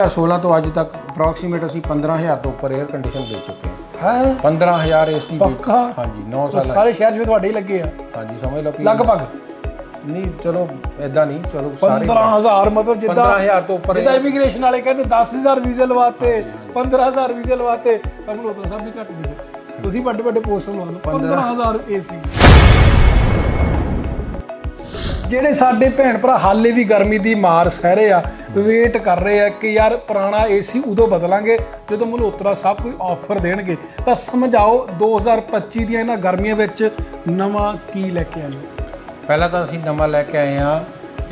2016 ਤੋਂ ਅੱਜ ਤੱਕ ਅਪਰੋਕਸੀਮੇਟ ਅਸੀਂ 15000 ਤੋਂ ਉੱਪਰ 에ਅਰ ਕੰਡੀਸ਼ਨ ਵੇਚ ਚੁੱਕੇ ਹਾਂ। ਹੈ? 15000 ਏਸੀ ਪੱਕਾ? ਹਾਂਜੀ 9 ਸਾਲ ਸਾਰੇ ਸ਼ਹਿਰ 'ਚ ਵੀ ਤੁਹਾਡੇ ਹੀ ਲੱਗੇ ਆ? ਹਾਂਜੀ ਸਮਝ ਲਓ ਲਗਭਗ? ਨਹੀਂ ਚਲੋ ਐਦਾਂ ਨਹੀਂ ਚਲੋ ਸਾਰੇ 15000 ਮਤਲਬ ਜਿੱਦਾਂ 15000 ਤੋਂ ਉੱਪਰ ਜਿੱਦਾਂ ਇਮੀਗ੍ਰੇਸ਼ਨ ਵਾਲੇ ਕਹਿੰਦੇ 10000 ਵੀਜ਼ੇ ਲਵਾਤੇ 15000 ਵੀਜ਼ੇ ਲਵਾਤੇ ਤਾਂ ਮਲੋਤਰਾ ਸਾਹਿਬ ਵੀ ਘੱਟ ਨਹੀਂ ਤੁਸੀਂ ਵੱਡੇ ਵੱਡੇ ਪੋਸਟ ਲਵਾ ਲਓ। 15000 ਏਸੀ ਜਿਹੜੇ ਸਾਡੇ ਭੈਣ ਭਰਾ ਹਾਲੇ ਵੀ ਗਰਮੀ ਦੀ ਮਾਰ ਸਹਿ ਰਹੇ ਆ ਵੇਟ ਕਰ ਰਹੇ ਆ ਕਿ ਯਾਰ ਪੁਰਾਣਾ ਏਸੀ ਉਦੋਂ ਬਦਲਾਂਗੇ ਜਦੋਂ ਮਲਹੋਤਰਾ ਸਾਹਿਬ ਕੋਈ ਆਫਰ ਦੇਣਗੇ। ਤਾਂ ਸਮਝ ਆਓ 2025 ਦੀਆਂ ਇਹਨਾਂ ਗਰਮੀਆਂ ਵਿੱਚ ਨਵਾਂ ਕੀ ਲੈ ਕੇ ਆਏ ਪਹਿਲਾਂ ਤਾਂ ਅਸੀਂ ਨਵਾਂ ਲੈ ਕੇ ਆਏ ਆ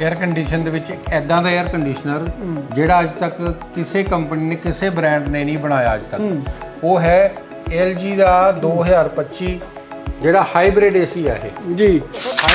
에ਅਰ ਕੰਡੀਸ਼ਨ ਦੇ ਵਿੱਚ ਇੱਕ ਐਦਾਂ ਦਾ 에ਅਰ ਕੰਡੀਸ਼ਨਰ ਜਿਹੜਾ ਅੱਜ ਤੱਕ ਕਿਸੇ ਕੰਪਨੀ ਨੇ ਕਿਸੇ ਬ੍ਰਾਂਡ ਨੇ ਨਹੀਂ ਬਣਾਇਆ ਅੱਜ ਤੱਕ। ਉਹ ਹੈ LG ਦਾ 2025 ਜਿਹੜਾ ਹਾਈਬ੍ਰਿਡ ਏਸੀ ਆ ਇਹ। ਜੀ।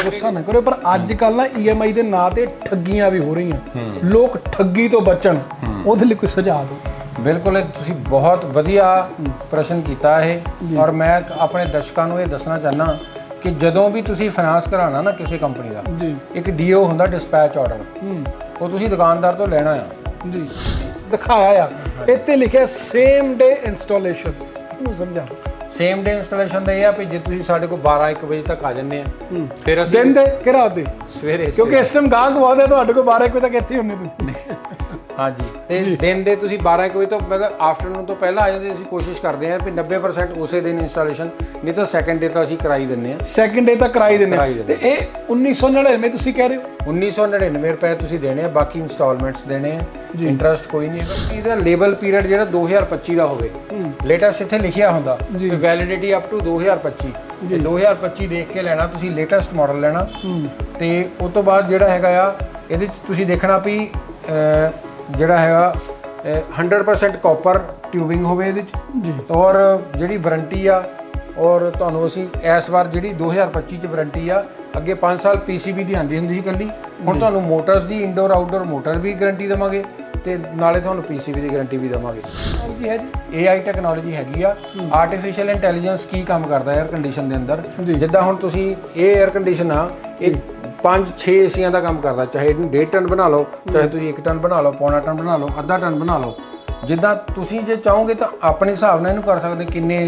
ਗੁੱਸਾ ਨਾ ਕਰੋ ਪਰ ਅੱਜ ਕੱਲ ਨਾ EMI ਦੇ ਨਾਂ ਤੇ ਠੱਗੀਆਂ ਵੀ ਹੋ ਰਹੀਆਂ। ਲੋਕ ਠੱਗੀ ਤੋਂ ਬਚਣ ਉਹਦੇ ਲਈ ਕੋਈ ਸੁਝਾਅ ਦਿਓ। ਬਿਲਕੁਲ ਇਹ ਤੁਸੀਂ ਬਹੁਤ ਵਧੀਆ ਪ੍ਰਸ਼ਨ ਕੀਤਾ ਇਹ। ਔਰ ਮੈਂ ਆਪਣੇ ਦਰਸ਼ਕਾਂ ਨੂੰ ਇਹ ਦੱਸਣਾ ਚਾਹਨਾ ਕਿ ਜਦੋਂ ਵੀ ਤੁਸੀਂ ਫਾਈਨਾਂਸ ਕਰਾਉਣਾ ਨਾ ਕਿਸੇ ਕੰਪਨੀ ਦਾ ਜੀ। ਇੱਕ ਡੀਓ ਹੁੰਦਾ ਡਿਸਪੈਚ ਆਰਡਰ ਹੂੰ। ਉਹ ਤੁਸੀਂ ਦੁਕਾਨਦਾਰ ਤੋਂ ਲੈਣਾ ਆ। ਜੀ। ਦਿਖਾਇਆ ਆ। ਇੱਥੇ ਲਿਖਿਆ ਸੇਮ ਡੇ ਇੰਸਟਾਲੇਸ਼ਨ ਇਹਨੂੰ ਸਮਝਾ। ਸੇਮ ਡੇ ਇੰਸਟਾਲੇਸ਼ਨ ਦਾ ਇਹ ਆ ਵੀ ਜੇ ਤੁਸੀਂ ਸਾਡੇ ਕੋਲ 12 1 ਵਜੇ ਤੱਕ ਆ ਜੰਨੇ ਆ। ਫਿਰ ਅਸੀਂ ਦਿਨ ਦੇ ਕਿ ਰਾਤ ਦੇ ਸਵੇਰੇ ਕਿਉਂਕਿ ਇਸ ਟਾਈਮ ਗਾਹਕ ਬਹੁਤ ਹੈ ਤੁਹਾਡੇ ਕੋਲ 12 ਵਜੇ ਤੱਕ ਇੱਥੇ ਹੀ ਹੁੰਦੇ ਤੁਸੀਂ। ਹਾਂਜੀ। ਤੇ ਦਿਨ ਦੇ ਤੁਸੀਂ 12 ਕੁ ਵਜੇ ਤੋਂ ਪਹਿਲਾਂ ਆਫਟਰਨੂਨ ਤੋਂ ਪਹਿਲਾਂ ਆ ਜਾਂਦੇ ਅਸੀਂ ਕੋਸ਼ਿਸ਼ ਕਰਦੇ ਹਾਂ ਵੀ 90% ਉਸੇ ਦਿਨ ਇੰਸਟਾਲੇਸ਼ਨ ਨਹੀਂ ਤਾਂ ਸੈਕੰਡ ਡੇ ਤਾਂ ਅਸੀਂ ਕਰਾਈ ਦਿੰਨੇ ਆ ਸੈਕਿੰਡ ਡੇ ਤੱਕ ਕਰਾਈ ਕਰਾਈ ਆ। ਤੇ ਇਹ 1999 ਤੁਸੀਂ ਕਹਿ ਰਹੇ ਹੋ? 1999 ਰੁਪਏ ਤੁਸੀਂ ਦੇਣੇ ਆ ਬਾਕੀ ਇੰਸਟਾਲਮੈਂਟਸ ਦੇਣੇ ਆ। ਇੰਟਰਸਟ ਕੋਈ ਨਹੀਂ ਹੈਗਾ। ਇਹਦਾ ਲੇਬਲ ਪੀਰੀਅਡ ਜਿਹੜਾ 2025 ਦਾ ਹੋਵੇ। ਲੇਟੈਸਟ ਇੱਥੇ ਲਿਖਿਆ ਹੁੰਦਾ। ਵੈਲਿਡਿਟੀ ਅਪ ਟੂ 2025 ਤੇ 2025 ਦੇਖ ਕੇ ਲੈਣਾ ਤੁਸੀਂ ਲੇਟੈਸਟ ਮਾਡਲ ਲੈਣਾ। ਤੇ ਉਸ ਤੋਂ ਬਾਅਦ ਜਿਹੜਾ ਹੈਗਾ ਆ ਇਹਦੇ ਚ ਤੁਸੀਂ ਦੇਖਣਾ ਵੀ ਜਿਹੜਾ ਹੈਗਾ ਅਹ, 100% ਕਾਪਰ ਟਿਊਬਿੰਗ ਹੋਵੇ ਇਹਦੇ ਚ। ਜੀ। ਔਰ ਜਿਹੜੀ ਵਾਰੰਟੀ ਆ ਔਰ ਤੁਹਾਨੂੰ ਅਸੀਂ ਇਸ ਵਾਰ ਜਿਹੜੀ 2025 ਚ ਵਾਰੰਟੀ ਆ ਅੱਗੇ 5 ਸਾਲ PCB ਦੀ ਆਂਦੀ ਹੁੰਦੀ ਸੀ ਕੱਲੀ ਹੁਣ ਤੁਹਾਨੂੰ ਮੋਟਰਸ ਦੀ ਇਨਡੋਰ ਆਊਟਡੋਰ ਮੋਟਰ ਵੀ ਗਾਰੰਟੀ ਦੇਵਾਂਗੇ। ਤੇ ਨਾਲੇ ਤੁਹਾਨੂੰ PCB ਦੀ ਗਾਰੰਟੀ ਵੀ ਦੇਵਾਂਗੇ। ਜੀ ਹੈ ਜੀ AI ਟੈਕਨੋਲੋਜੀ ਹੈਗੀ ਆ। ਆਰਟੀਫੀਸ਼ੀਅਲ ਇੰਟੈਲੀਜੈਂਸ ਕੀ ਕੰਮ ਕਰਦਾ 에ਅਰ ਕੰਡੀਸ਼ਨ ਦੇ ਅੰਦਰ? ਜਿੱਦਾਂ ਹੁਣ ਤੁਸੀਂ ਇਹ 에ਅਰ ਕੰਡੀਸ਼ਨ ਆ ਇਹ 5-6 ਏਸੀਆਂ ਦਾ ਕੰਮ ਕਰਦਾ ਚਾਹੇ ਇਹਨੂੰ 1.5 ਟਨ ਬਣਾ ਲਓ ਚਾਹੇ ਤੁਸੀਂ 1 ਟਨ ਬਣਾ ਲਓ ਪੌਣਾ ਟਨ ਬਣਾ ਲਓ ਅੱਧਾ ਟਨ ਬਣਾ ਲਓ। ਜਿੱਦਾਂ ਤੁਸੀਂ ਜੇ ਚਾਹੋਗੇ ਤਾਂ ਆਪਣੇ ਹਿਸਾਬ ਨਾਲ ਇਹਨੂੰ ਕਰ ਸਕਦੇ ਕਿੰਨੇ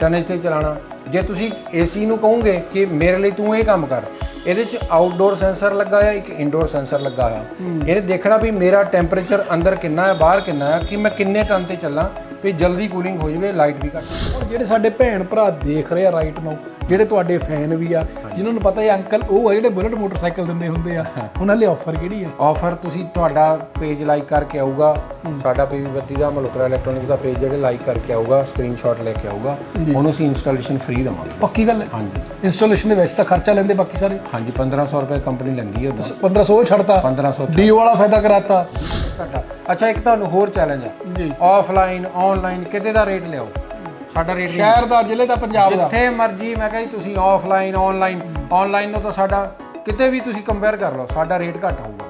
ਟਨੇਜ ਤੇ ਚਲਾਣਾ ਜੇ ਤੁਸੀਂ ਏਸੀ ਨੂੰ ਕਹੋਗੇ ਕਿ ਮੇਰੇ ਲਈ ਤੂੰ ਇਹ ਕੰਮ ਕਰ ਇਹਦੇ ਚ ਆਊਟਡੋਰ ਸੈਂਸਰ ਲੱਗਾ ਆ ਇੱਕ ਇਨਡੋਰ ਸੈਂਸਰ ਲੱਗਾ ਆ ਇਹਨੇ ਦੇਖਣਾ ਵੀ ਮੇਰਾ ਟੈਂਪਰੇਚਰ ਅੰਦਰ ਕਿੰਨਾ ਹੈ ਬਾਹਰ ਕਿੰਨਾ ਹੈ ਕਿ ਮੈਂ ਕਿੰਨੇ ਟਨ ਤੇ ਚੱਲਾਂ ਵੀ ਜਲਦੀ ਕੂਲਿੰਗ ਹੋ ਜਾਵੇ ਲਾਈਟ ਵੀ ਘੱਟ। ਹੁਣ ਜਿਹੜੇ ਸਾਡੇ ਭੈਣ ਭਰਾ ਦੇਖ ਰਹੇ ਆ ਰਾਈਟ ਨਾਓ ਜਿਹੜੇ ਤੁਹਾਡੇ ਫੈਨ ਵੀ ਆ ਜਿਨ੍ਹਾਂ ਨੂੰ ਪਤਾ ਹੈ ਅੰਕਲ ਉਹ ਆ ਜਿਹੜੇ ਬੁਲਟ ਮੋਟਰਸਾਈਕਲ ਦਿੰਦੇ ਹੁੰਦੇ ਆ ਉਹਨਾਂ ਲਈ ਆਫਰ ਕਿਹੜੀ ਆ? ਆਫਰ ਤੁਸੀਂ ਤੁਹਾਡਾ ਪੇਜ ਲਾਈਕ ਕਰਕੇ ਆਊਗਾ ਸਾਡਾ ਪੀਵੀ ਬੱਤੀ ਦਾ ਮਲੂਤਰਾ ਇਲੈਕਟ੍ਰੋਨਿਕਸ ਦਾ ਪੇਜ ਜਿਹੜੇ ਲਾਈਕ ਕਰਕੇ ਆਊਗਾ ਸਕਰੀਨਸ਼ਾਟ ਲੈ ਕੇ ਆਊਗਾ ਉਹਨੂੰ ਅਸੀਂ ਇੰਸਟਾਲੇਸ਼ਨ ਫ੍ਰੀ ਦਵਾਂਗੇ। ਪੱਕੀ ਗੱਲ ਹੈ? ਹਾਂਜੀ। ਇੰਸਟਾਲੇਸ਼ਨ ਦੇ ਵਿੱਚ ਤਾਂ ਖਰਚਾ ਲੈਂਦੇ ਬਾਕੀ ਸਾਰੇ? ਹਾਂਜੀ 1500 ਰੁਪਏ ਕੰਪਨੀ ਲੈਂਦੀ ਹੈ ਉਦੋਂ। 1500 ਉਹ ਛੱਡਤਾ। 1500 ਡੀਓ ਵਾਲਾ ਫਾਇਦਾ ਕਰਾਤਾ। ਅੱਛਾ ਇੱਕ ਤੁਹਾਨੂੰ ਹੋਰ ਚੈਲੰਜ ਹੈ ਜੀ। ਆਫਲਾਈਨ ਆਨਲਾਈਨ ਕਿਤੇ ਦਾ ਰੇਟ ਲਿਆਓ? ਸਾਡਾ ਰੇਟ ਨਹੀਂ ਸ਼ਹਿਰ ਦਾ ਜ਼ਿਲ੍ਹੇ ਦਾ ਪੰਜਾਬ ਦਾ। ਜਿੱਥੇ ਮਰਜ਼ੀ ਮੈਂ ਕਹਾਂ ਜੀ ਤੁਸੀਂ ਆਫਲਾਈਨ ਆਨਲਾਈਨ ਆਨਲਾਈਨ ਨੂੰ ਤਾਂ ਸਾਡਾ ਕਿਤੇ ਵੀ ਤੁਸੀਂ ਕੰਪੇਅਰ ਕਰ ਲਓ ਸਾਡਾ ਰੇਟ ਘੱਟ ਹੋਊਗਾ।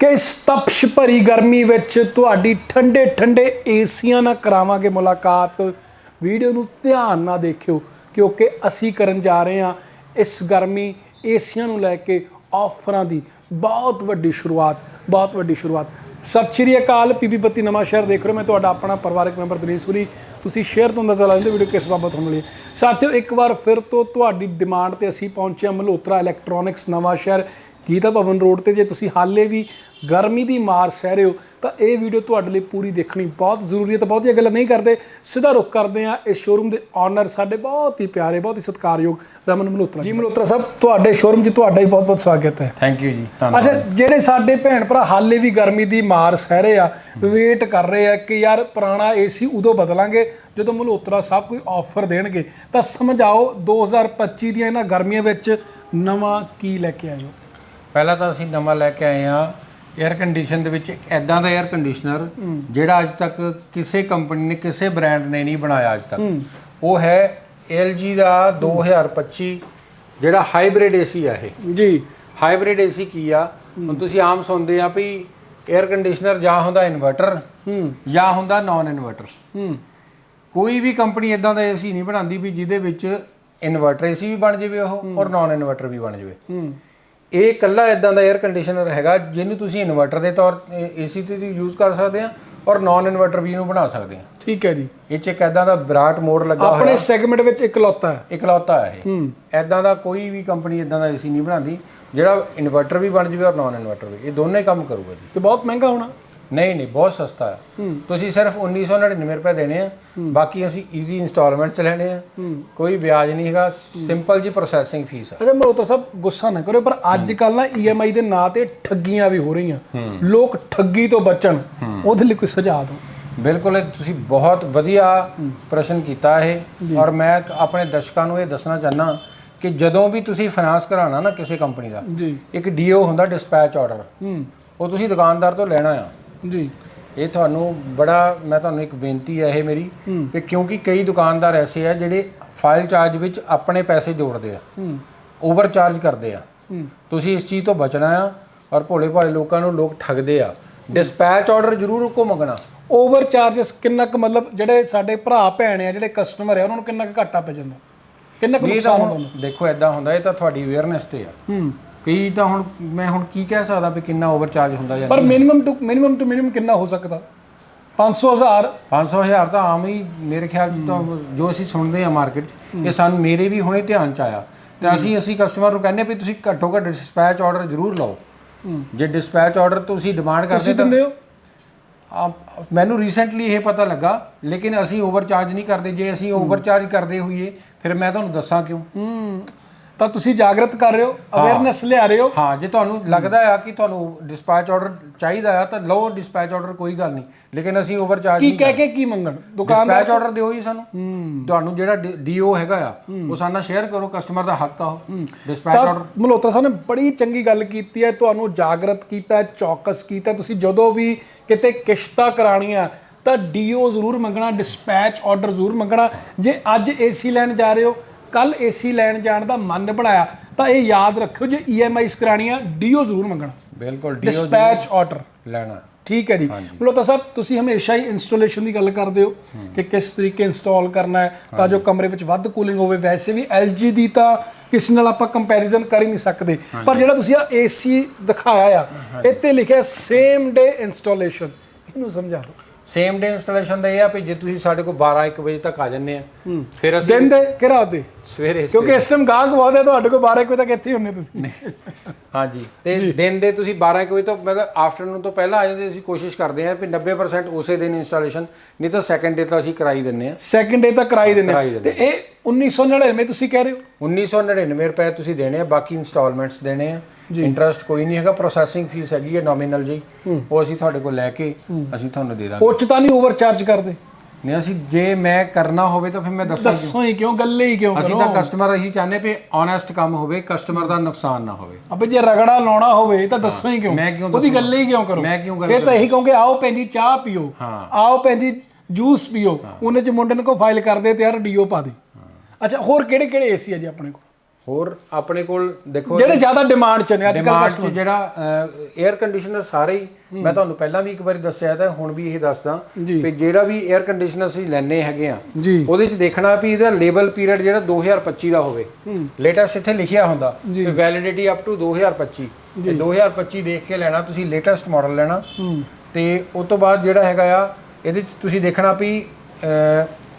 ਕਿ ਇਸ ਤਪਸ਼ ਭਰੀ ਗਰਮੀ ਵਿੱਚ ਤੁਹਾਡੀ ਠੰਡੇ ਠੰਡੇ ਏਸੀਆਂ ਨਾਲ ਕਰਾਵਾਂਗੇ ਮੁਲਾਕਾਤ? ਵੀਡੀਓ ਨੂੰ ਧਿਆਨ ਨਾਲ ਦੇਖਿਓ ਕਿਉਂਕਿ ਅਸੀਂ ਕਰਨ ਜਾ ਰਹੇ ਹਾਂ ਇਸ ਗਰਮੀ ਏਸੀਆਂ ਨੂੰ ਲੈ ਕੇ ਆਫਰਾਂ ਦੀ ਬਹੁਤ ਵੱਡੀ ਸ਼ੁਰੂਆਤ। ਬਹੁਤ ਵੱਡੀ ਸ਼ੁਰੂਆਤ। ਸਤਿ ਸ਼੍ਰੀ ਅਕਾਲ ਪੀਪੀ ਬੱਤੀ ਨਵਾਂ ਸ਼ਹਿਰ ਦੇਖ ਰਹੇ ਹੋ। ਮੈਂ ਤੁਹਾਡਾ ਆਪਣਾ ਪਰਿਵਾਰਕ ਮੈਂਬਰ ਦਿਨੇਸ਼ ਪੁਰੀ ਤੁਸੀਂ ਸ਼ੇਅਰ ਤੋਂ ਅੰਦਾਜ਼ਾ ਲਾ ਲੈਂਦੇ ਵੀਡੀਓ ਕਿਸ ਬਾਬਤ ਹੋਣ ਵਾਲੀ ਹੈ। ਸਾਥੀਓ, ਇੱਕ ਵਾਰ ਫਿਰ ਤੋਂ ਤੁਹਾਡੀ ਡਿਮਾਂਡ ਤੇ ਅਸੀਂ ਪਹੁੰਚੇ ਹਾਂ ਮਲਹੋਤਰਾ ਇਲੈਕਟ੍ਰੋਨਿਕਸ ਨਵਾਂ ਸ਼ਹਿਰ, ਗੀਤਾ ਭਵਨ ਰੋਡ ਤੇ। ਜੇ ਤੁਸੀਂ ਹਾਲੇ ਵੀ ਗਰਮੀ ਦੀ ਮਾਰ ਸਹਿ ਰਹੇ ਹੋ ਤਾਂ ਇਹ ਵੀਡੀਓ ਤੁਹਾਡੇ ਲਈ ਪੂਰੀ ਦੇਖਣੀ ਬਹੁਤ ਜ਼ਰੂਰੀ ਹੈ ਤਾਂ ਬਹੁਤੀਆਂ ਗੱਲਾਂ ਨਹੀਂ ਕਰਦੇ ਸਿੱਧਾ ਰੁਕ ਕਰਦੇ ਆ ਇਸ ਸ਼ੋਰੂਮ ਦੇ ਓਨਰ ਸਾਡੇ ਬਹੁਤ ਹੀ ਪਿਆਰੇ ਬਹੁਤ ਹੀ ਸਤਿਕਾਰਯੋਗ ਰਮਨ ਮਲਹੋਤਰਾ ਜੀ। ਮਲਹੋਤਰਾ ਸਾਹਿਬ। ਤੁਹਾਡੇ ਸ਼ੋਰੂਮ 'ਚ ਤੁਹਾਡਾ ਹੀ ਬਹੁਤ ਬਹੁਤ ਸਵਾਗਤ ਹੈ। ਥੈਂਕ ਯੂ ਜੀ ਅੱਛਾ ਜਿਹੜੇ ਸਾਡੇ ਭੈਣ ਭਰਾ ਹਾਲੇ ਵੀ ਗਰਮੀ ਦੀ ਮਾਰ ਸਹਿ ਰਹੇ ਆ ਵੇਟ ਕਰ ਰਹੇ ਆ ਕਿ ਯਾਰ ਪੁਰਾਣਾ ਏਸੀ ਉਦੋਂ ਬਦਲਾਂਗੇ ਜਦੋਂ ਮਲਹੋਤਰਾ ਸਾਹਿਬ ਕੋਈ ਆਫਰ ਦੇਣਗੇ। ਤਾਂ ਸਮਝ ਆਓ 2025 ਦੀਆਂ ਇਹਨਾਂ ਗਰਮੀਆਂ ਵਿੱਚ ਨਵਾਂ ਕੀ ਲੈ ਕੇ ਆਏ ਹੋ? ਪਹਿਲਾਂ ਤਾਂ ਅਸੀਂ ਨਵਾਂ ਲੈ ਕੇ ਆਏ ਆ 에ਅਰ ਕੰਡੀਸ਼ਨ ਦੇ ਵਿੱਚ ਇੱਕ ਐਦਾਂ ਦਾ 에ਅਰ ਕੰਡੀਸ਼ਨਰ ਜਿਹੜਾ ਅੱਜ ਤੱਕ ਕਿਸੇ ਕੰਪਨੀ ਨੇ ਕਿਸੇ ਬ੍ਰਾਂਡ ਨੇ ਨਹੀਂ ਬਣਾਇਆ ਅੱਜ ਤੱਕ। ਉਹ ਹੈ LG ਦਾ 2025 ਜਿਹੜਾ ਹਾਈਬ੍ਰਿਡ ਏਸੀ ਆ ਇਹ। ਜੀ। ਹਾਈਬ੍ਰਿਡ ਏਸੀ ਕੀ ਆ? ਹੁਣ ਤੁਸੀਂ ਆਮ ਸੁਣਦੇ ਆ ਵੀ ਏਅਰ ਕੰਡੀਸ਼ਨਰ ਜਾਂ ਹੁੰਦਾ ਇਨਵਰਟਰ ਜਾਂ ਹੁੰਦਾ ਨਾਨ ਇਨਵਰਟਰ ਕੋਈ ਵੀ ਕੰਪਨੀ ਇਦਾਂ ਦਾ ਏਸੀ ਨਹੀਂ ਬਣਾਉਂਦੀ ਵੀ ਜਿਹਦੇ ਵਿੱਚ ਇਨਵਰਟਰ ਏਸੀ ਵੀ ਬਣ ਜਾਵੇ ਉਹ ਔਰ ਨਾਨ ਇਨਵਰਟਰ ਵੀ ਬਣ ਜਾਵੇ। ਇਹ ਇਕੱਲਾ ਇਦਾਂ ਦਾ 에ਅਰ ਕੰਡੀਸ਼ਨਰ ਹੈਗਾ ਜਿਹਨੂੰ ਤੁਸੀਂ ਇਨਵਰਟਰ ਦੇ ਤੌਰ ਏਸੀ ਤੇ ਵੀ ਯੂਜ਼ ਕਰ ਸਕਦੇ ਆ ਔਰ ਨਾਨ ਇਨਵਰਟਰ ਵੀ ਇਹਨੂੰ ਬਣਾ ਸਕਦੇ ਆ। ਠੀਕ ਹੈ ਜੀ। ਇਹ ਚ ਇੱਕ ਇਦਾਂ ਦਾ ਵਿਰਾਟ ਮੋਡ ਲੱਗਾ ਹੋਇਆ। ਆਪਣੇ ਸੈਗਮੈਂਟ ਵਿੱਚ ਇਕਲੌਤਾ ਹੈ। ਇਕਲੌਤਾ ਹੈ ਇਹ। ਹੂੰ। ਐਦਾਂ ਦਾ ਕੋਈ ਵੀ ਕੰਪਨੀ ਇਦਾਂ ਦਾ ਏਸੀ ਨਹੀਂ ਬਣਾਉਂਦੀ। ਜਿਹੜਾ ਇਨਵਰਟਰ ਵੀ ਬਣ ਜਾਵੇ ਔਰ ਨਾਨ ਇਨਵਰਟਰ ਵੀ। ਇਹ ਦੋਨੇ ਕੰਮ ਕਰੂਗਾ ਜੀ। ਤੇ ਬਹੁਤ ਮਹਿੰਗਾ ਹੋਣਾ। ਨਹੀਂ ਨਹੀਂ ਬਹੁਤ ਸਸਤਾ ਹੈ। ਤੁਸੀਂ ਸਿਰਫ 1999 ਰੁਪਏ ਦੇਣੇ ਆ ਬਾਕੀ ਅਸੀਂ ਈਜ਼ੀ ਇੰਸਟਾਲਮੈਂਟ ਚ ਲੈਣੇ ਆ। ਕੋਈ ਵਿਆਜ ਨਹੀਂ ਹੈਗਾ ਸਿੰਪਲ ਜੀ ਪ੍ਰੋਸੈਸਿੰਗ ਫੀਸ ਆ। ਅੱਛਾ ਮਰੋਤਾ ਸਾਹਿਬ ਗੁੱਸਾ ਨਾ ਕਰਿਓ ਪਰ ਅੱਜ ਕੱਲ ਨਾ EMI ਦੇ ਨਾਂ ਤੇ ਠੱਗੀਆਂ ਵੀ ਹੋ ਰਹੀਆਂ। ਲੋਕ ਠੱਗੀ ਤੋਂ ਬਚਣ ਉਹਦੇ ਲਈ ਕੋਈ ਸੁਝਾਅ ਦਿਓ। ਬਿਲਕੁਲ ਤੁਸੀਂ ਬਹੁਤ ਵਧੀਆ ਪ੍ਰਸ਼ਨ ਕੀਤਾ ਇਹ। ਔਰ ਮੈਂ ਆਪਣੇ ਦਰਸ਼ਕਾਂ ਨੂੰ ਇਹ ਦੱਸਣਾ ਚਾਹਨਾ ਕਿ ਜਦੋਂ ਵੀ ਤੁਸੀਂ ਫਾਈਨਾਂਸ ਕਰਾਉਣਾ ਨਾ ਕਿਸੇ ਕੰਪਨੀ ਦਾ ਇੱਕ ਡੀਓ ਹੁੰਦਾ ਡਿਸਪੈਚ ਆਰਡਰ ਉਹ ਤੁਸੀਂ ਦੁਕਾਨਦਾਰ ਤੋਂ ਲੈਣਾ ਆ। ਜੀ। ਇਹ ਤੁਹਾਨੂੰ ਬੜਾ ਮੈਂ ਤੁਹਾਨੂੰ ਇੱਕ ਬੇਨਤੀ ਹੈ ਇਹ ਮੇਰੀ ਕਿ ਕਿਉਂਕਿ ਕਈ ਦੁਕਾਨਦਾਰ ਐਸੇ ਆ ਜਿਹੜੇ ਫਾਈਲ ਚਾਰਜ ਵਿੱਚ ਆਪਣੇ ਪੈਸੇ ਜੋੜਦੇ ਆ। ਹੂੰ। ਓਵਰ ਚਾਰਜ ਕਰਦੇ ਆ। ਹੂੰ। ਤੁਸੀਂ ਇਸ ਚੀਜ਼ ਤੋਂ ਬਚਣਾ ਆ ਔਰ ਭੋਲੇ ਭਾਲੇ ਲੋਕਾਂ ਨੂੰ ਲੋਕ ਠੱਗਦੇ ਆ। ਡਿਸਪੈਚ ਆਰਡਰ ਜ਼ਰੂਰ ਕੋ ਮੰਗਣਾ। ਓਵਰ ਚਾਰजेस ਕਿੰਨਾ ਕੁ ਮਤਲਬ ਜਿਹੜੇ ਸਾਡੇ ਭਰਾ ਭੈਣ ਆ ਜਿਹੜੇ ਕਸਟਮਰ ਆ ਉਹਨਾਂ ਨੂੰ ਕਿੰਨਾ ਕੁ ਘਾਟਾ ਪੈ ਜਾਂਦਾ? ਕਿੰਨਾ ਕੁ ਨੁਕਸਾਨ ਹੁੰਦਾ? ਦੇਖੋ ਐਦਾਂ ਹੁੰਦਾ ਇਹ ਤਾਂ ਤੁਹਾਡੀ ਅਵੇਅਰਨੈਸ ਤੇ ਆ। ਹੂੰ। ਕਈ ਤਾਂ ਹੁਣ ਮੈਂ ਹੁਣ ਕੀ ਕਹਿ ਸਕਦਾ ਵੀ ਕਿੰਨਾ ਓਵਰ ਚਾਰਜ ਹੁੰਦਾ ਜਾਂ ਪਰ minimum two minimum two minimum ਕਿੰਨਾ ਹੋ ਸਕਦਾ? 500 ਹਜ਼ਾਰ। 500 ਹਜ਼ਾਰ ਤਾਂ ਆਮ ਹੀ ਮੇਰੇ ਖਿਆਲ ਚ ਤਾਂ ਜੋ ਅਸੀਂ ਸੁਣਦੇ ਆ ਮਾਰਕੀਟ ਇਹ ਸਾਨੂੰ ਮੇਰੇ ਵੀ ਹੁਣੇ ਧਿਆਨ ਚ ਆਇਆ। ਤੇ ਅਸੀਂ ਅਸੀਂ ਕਸਟਮਰ ਨੂੰ ਕਹਿੰਦੇ ਵੀ ਤੁਸੀਂ ਘੱਟੋ ਘੱਟ ਡਿਸਪੈਚ ਆਰਡਰ ਜ਼ਰੂਰ ਲਓ। ਜੇ ਡਿਸਪੈਚ ਆਰਡਰ ਤੁਸੀਂ ਡਿਮਾਂਡ ਕਰਦੇ ਤੁਸੀਂ ਦਿੰਦੇ ਹੋ? ਮੈਨੂੰ ਰੀਸੈਂਟਲੀ ਇਹ ਪਤਾ ਲੱਗਾ ਲੇਕਿਨ ਅਸੀਂ ਓਵਰ ਚਾਰਜ ਨਹੀਂ ਕਰਦੇ। ਜੇ ਅਸੀਂ ਓਵਰ ਚਾਰਜ ਕਰਦੇ ਹੋਈਏ ਫਿਰ ਮੈਂ ਤੁਹਾਨੂੰ ਦੱਸਾਂ ਕਿਉਂ? ਹੂੰ। ਤਾਂ ਤੁਸੀਂ ਜਾਗਰਤ ਕਰ ਰਹੇ ਹੋ ਅਵੇਅਰਨੈਸ ਲਿਆ ਰਹੇ ਹੋ। ਹਾਂ ਜੇ ਤੁਹਾਨੂੰ ਲੱਗਦਾ ਆ ਕਿ ਤੁਹਾਨੂੰ ਡਿਸਪੈਚ ਆਰਡਰ ਚਾਹੀਦਾ ਆ ਤਾਂ ਲਓ ਡਿਸਪੈਚ ਆਰਡਰ ਕੋਈ ਗੱਲ ਨਹੀਂ। ਲੇਕਿਨ ਅਸੀਂ ਓਵਰ ਚਾਰਜ ਕੀ ਨਹੀਂ ਕਹਿ ਕੇ ਕੀ ਮੰਗਣ? ਦੁਕਾਨਦਾਰ ਡਿਸਪੈਚ ਆਰਡਰ ਦਿਓ ਜੀ ਸਾਨੂੰ। ਹੂੰ। ਤੁਹਾਨੂੰ ਜਿਹੜਾ ਡੀਓ ਹੈਗਾ ਆ ਉਹ ਸਾਡਾ ਸ਼ੇਅਰ ਕਰੋ ਕਸਟਮਰ ਦਾ ਹੱਕ ਆ ਉਹ। ਡਿਸਪੈਚ ਆਰਡਰ ਮਲਹੋਤਰਾ ਸਾਹਿਬ ਨੇ ਬੜੀ ਚੰਗੀ ਗੱਲ ਕੀਤੀ ਹੈ ਤੁਹਾਨੂੰ ਜਾਗਰਤ ਕੀਤਾ ਹੈ ਚੌਕਸ ਕੀਤਾ ਹੈ। ਤੁਸੀਂ ਜਦੋਂ ਵੀ ਕਿਤੇ ਕਿਸ਼ਤਾਂ ਕਰਾਣੀਆਂ ਤਾਂ ਡੀਓ ਜ਼ਰੂਰ ਮੰਗਣਾ ਡਿਸਪੈਚ ਆਰਡਰ ਜ਼ਰੂਰ ਮੰਗਣਾ। ਜੇ ਅੱਜ ਏਸੀ ਲੈਣ ਜਾ ਰਹੇ ਹੋ ਕੱਲ ਏਸੀ ਲੈਣ ਜਾਣ ਦਾ ਮਨ ਬਣਾਇਆ ਤਾਂ ਇਹ ਯਾਦ ਰੱਖਿਓ ਜੇ ਈਐਮਆਈਸ ਕਰਾਣੀਆਂ ਡੀਓ ਜ਼ਰੂਰ ਮੰਗਣਾ। ਬਿਲਕੁਲ ਡੀਓ ਡਿਸਪੈਚ ਆਰਡਰ ਲੈਣਾ। ਠੀਕ ਹੈ ਜੀ। ਮਲੋਤਾ ਸਾਹਿਬ ਤੁਸੀਂ ਹਮੇਸ਼ਾ ਹੀ ਇੰਸਟਾਲੇਸ਼ਨ ਦੀ ਗੱਲ ਕਰਦੇ ਹੋ ਕਿ ਕਿਸ ਤਰੀਕੇ ਇੰਸਟਾਲ ਕਰਨਾ ਹੈ ਤਾਂ ਜੋ ਕਮਰੇ ਵਿੱਚ ਵੱਧ ਕੂਲਿੰਗ ਹੋਵੇ। ਵੈਸੇ ਵੀ LG ਦੀ ਤਾਂ ਕਿਸੇ ਨਾਲ ਆਪਾਂ ਕੰਪੈਰੀਜ਼ਨ ਕਰ ਹੀ ਨਹੀਂ ਸਕਦੇ। ਪਰ ਜਿਹੜਾ ਤੁਸੀਂ ਆ AC ਦਿਖਾਇਆ ਆ ਇੱਥੇ ਲਿਖਿਆ ਸੇਮ ਡੇ ਇੰਸਟਾਲੇਸ਼ਨ ਇਹਨੂੰ ਸਮਝਾ ਦਿਓ। ਸੇਮ ਡੇ ਇੰਸਟਾਲੇਸ਼ਨ ਦਾ ਇਹ ਆ ਵੀ ਜੇ ਤੁਸੀਂ ਸਾਡੇ ਕੋਲ 12 1 ਵਜੇ ਤੱਕ ਆ ਜੰਨੇ ਆ। ਫਿਰ ਅਸੀਂ ਦਿਨ ਦੇ ਕਿ ਰਾਤ ਦੇ? ਸਵੇਰੇ ਕਿਉਂਕਿ ਇਸ ਟਾਈਮ ਗਾਹਕ ਬਹੁਤ ਹੈ ਤੁਹਾਡੇ ਕੋਲ 12 ਵਜੇ ਤੱਕ ਇੱਥੇ ਹੁੰਨੇ ਤੁਸੀਂ। ਹਾਂਜੀ। ਤੇ ਦਿਨ ਦੇ ਤੁਸੀਂ 12 ਕੁ ਵਜੇ ਤੋਂ ਮਤਲਬ ਆਫਟਰਨੂਨ ਤੋਂ ਪਹਿਲਾਂ ਆ ਜਾਂਦੇ ਅਸੀਂ ਕੋਸ਼ਿਸ਼ ਕਰਦੇ ਹਾਂ ਵੀ 90% ਉਸੇ ਦਿਨ ਇੰਸਟਾਲੇਸ਼ਨ ਨਹੀਂ ਤਾਂ ਸੈਕੰਡ ਡੇ ਤਾਂ ਅਸੀਂ ਕਰਾਈ ਦਿੰਨੇ ਆ ਸੈਕਿੰਡ ਡੇ ਤੱਕ ਕਰਾਈ ਕਰਾਈ ਆ। ਤੇ ਇਹ 1999 ਤੁਸੀਂ ਕਹਿ ਰਹੇ ਹੋ? 1999 ਰੁਪਏ ਤੁਸੀਂ ਦੇਣੇ ਆ ਬਾਕੀ ਇੰਸਟਾਲਮੈਂਟਸ ਦੇਣੇ ਆ। ਇੰਟਰਸਟ ਕੋਈ ਨਹੀਂ ਹੈਗਾ ਪ੍ਰੋਸੈਸਿੰਗ ਫੀਸ ਹੈਗੀ ਹੈ ਨੋਮੀਨਲ ਜੀ ਉਹ ਅਸੀਂ ਤੁਹਾਡੇ ਕੋਲ ਲੈ ਕੇ ਅਸੀਂ ਤੁਹਾਨੂੰ ਦੇ ਦਾਂਗੇ। ਉੱਚ ਤਾਂ ਨਹੀਂ ਓਵਰ ਚਾਰਜ ਕਰਦੇ। ਨਹੀਂ ਅਸੀਂ ਜੇ ਮੈਂ ਕਰਨਾ ਹੋਵੇ ਤਾਂ ਫਿਰ ਮੈਂ ਦੱਸਾਂ ਦੱਸੋ ਹੀ ਕਿਉਂ ਗੱਲੇ ਹੀ ਕਿਉਂ ਅਸੀਂ ਤਾਂ ਕਸਟਮਰ ਅਸੀਂ ਚਾਹੁੰਦੇ ਵੀ ਓਨੈਸਟ ਕੰਮ ਹੋਵੇ ਕਸਟਮਰ ਦਾ ਨੁਕਸਾਨ ਨਾ ਹੋਵੇ। ਅਬੇ ਜੇ ਰਗੜਾ ਲਾਉਣਾ ਹੋਵੇ ਤਾਂ ਦੱਸੋ ਹੀ ਕਿਉਂ। ਮੈਂ ਕਿਉਂ ਉਹਦੀ ਗੱਲ ਹੀ ਕਿਉਂ ਕਰੋ? ਮੈਂ ਕਿਉਂ ਗੱਲ ਇਹ ਤਾਂ ਇਹੀ ਕਹੋਗੇ ਆਓ ਪੈਂਦੀ ਚਾਹ ਪੀਓ। ਆਓ ਪੈਂਦੀ ਜੂਸ ਪੀਓ ਉਹਨੇ ਚ ਮੁੰਡੇ ਨੂੰ ਕੋ ਫਾਈਲ ਕਰਦੇ ਤੇ ਯਾਰ ਡੀਓ ਪਾ ਦੇ। ਅੱਛਾ ਹੋਰ ਕਿਹੜੇ ਕਿਹੜੇ ਏਸੀ ਆ ਜੀ ਆਪਣੇ ਕੋਲ? ਹੋਰ ਆਪਣੇ ਕੋਲ ਦੇਖੋ ਜਿਹੜੇ ਜ਼ਿਆਦਾ ਡਿਮਾਂਡ ਚ ਨੇ ਅੱਜ ਕੱਲ੍ਹ 'ਚ ਜਿਹੜਾ 에ਅਰ ਕੰਡੀਸ਼ਨਰ ਸਾਰੇ ਹੀ ਮੈਂ ਤੁਹਾਨੂੰ ਪਹਿਲਾਂ ਵੀ ਇੱਕ ਵਾਰੀ ਦੱਸਿਆ ਤਾਂ ਹੁਣ ਵੀ ਇਹ ਦੱਸਦਾ। ਵੀ ਜਿਹੜਾ ਵੀ 에ਅਰ ਕੰਡੀਸ਼ਨਰ ਅਸੀਂ ਲੈਣੇ ਹੈਗੇ ਆ ਉਹਦੇ 'ਚ ਦੇਖਣਾ ਵੀ ਇਹਦਾ ਲੇਬਲ ਪੀਰੀਅਡ ਜਿਹੜਾ 2025 ਦਾ ਹੋਵੇ। ਲੇਟੈਸਟ ਇੱਥੇ ਲਿਖਿਆ ਹੁੰਦਾ ਕਿ ਵੈਲਿਡਿਟੀ ਅਪ ਟੂ 2025 ਤੇ 2025 ਦੇਖ ਕੇ ਲੈਣਾ ਤੁਸੀਂ ਲੇਟੈਸਟ ਮਾਡਲ ਲੈਣਾ। ਤੇ ਉਸ ਤੋਂ ਬਾਅਦ ਜਿਹੜਾ ਹੈਗਾ ਆ ਇਹਦੇ 'ਚ ਤੁਸੀਂ ਦੇਖਣਾ ਵੀ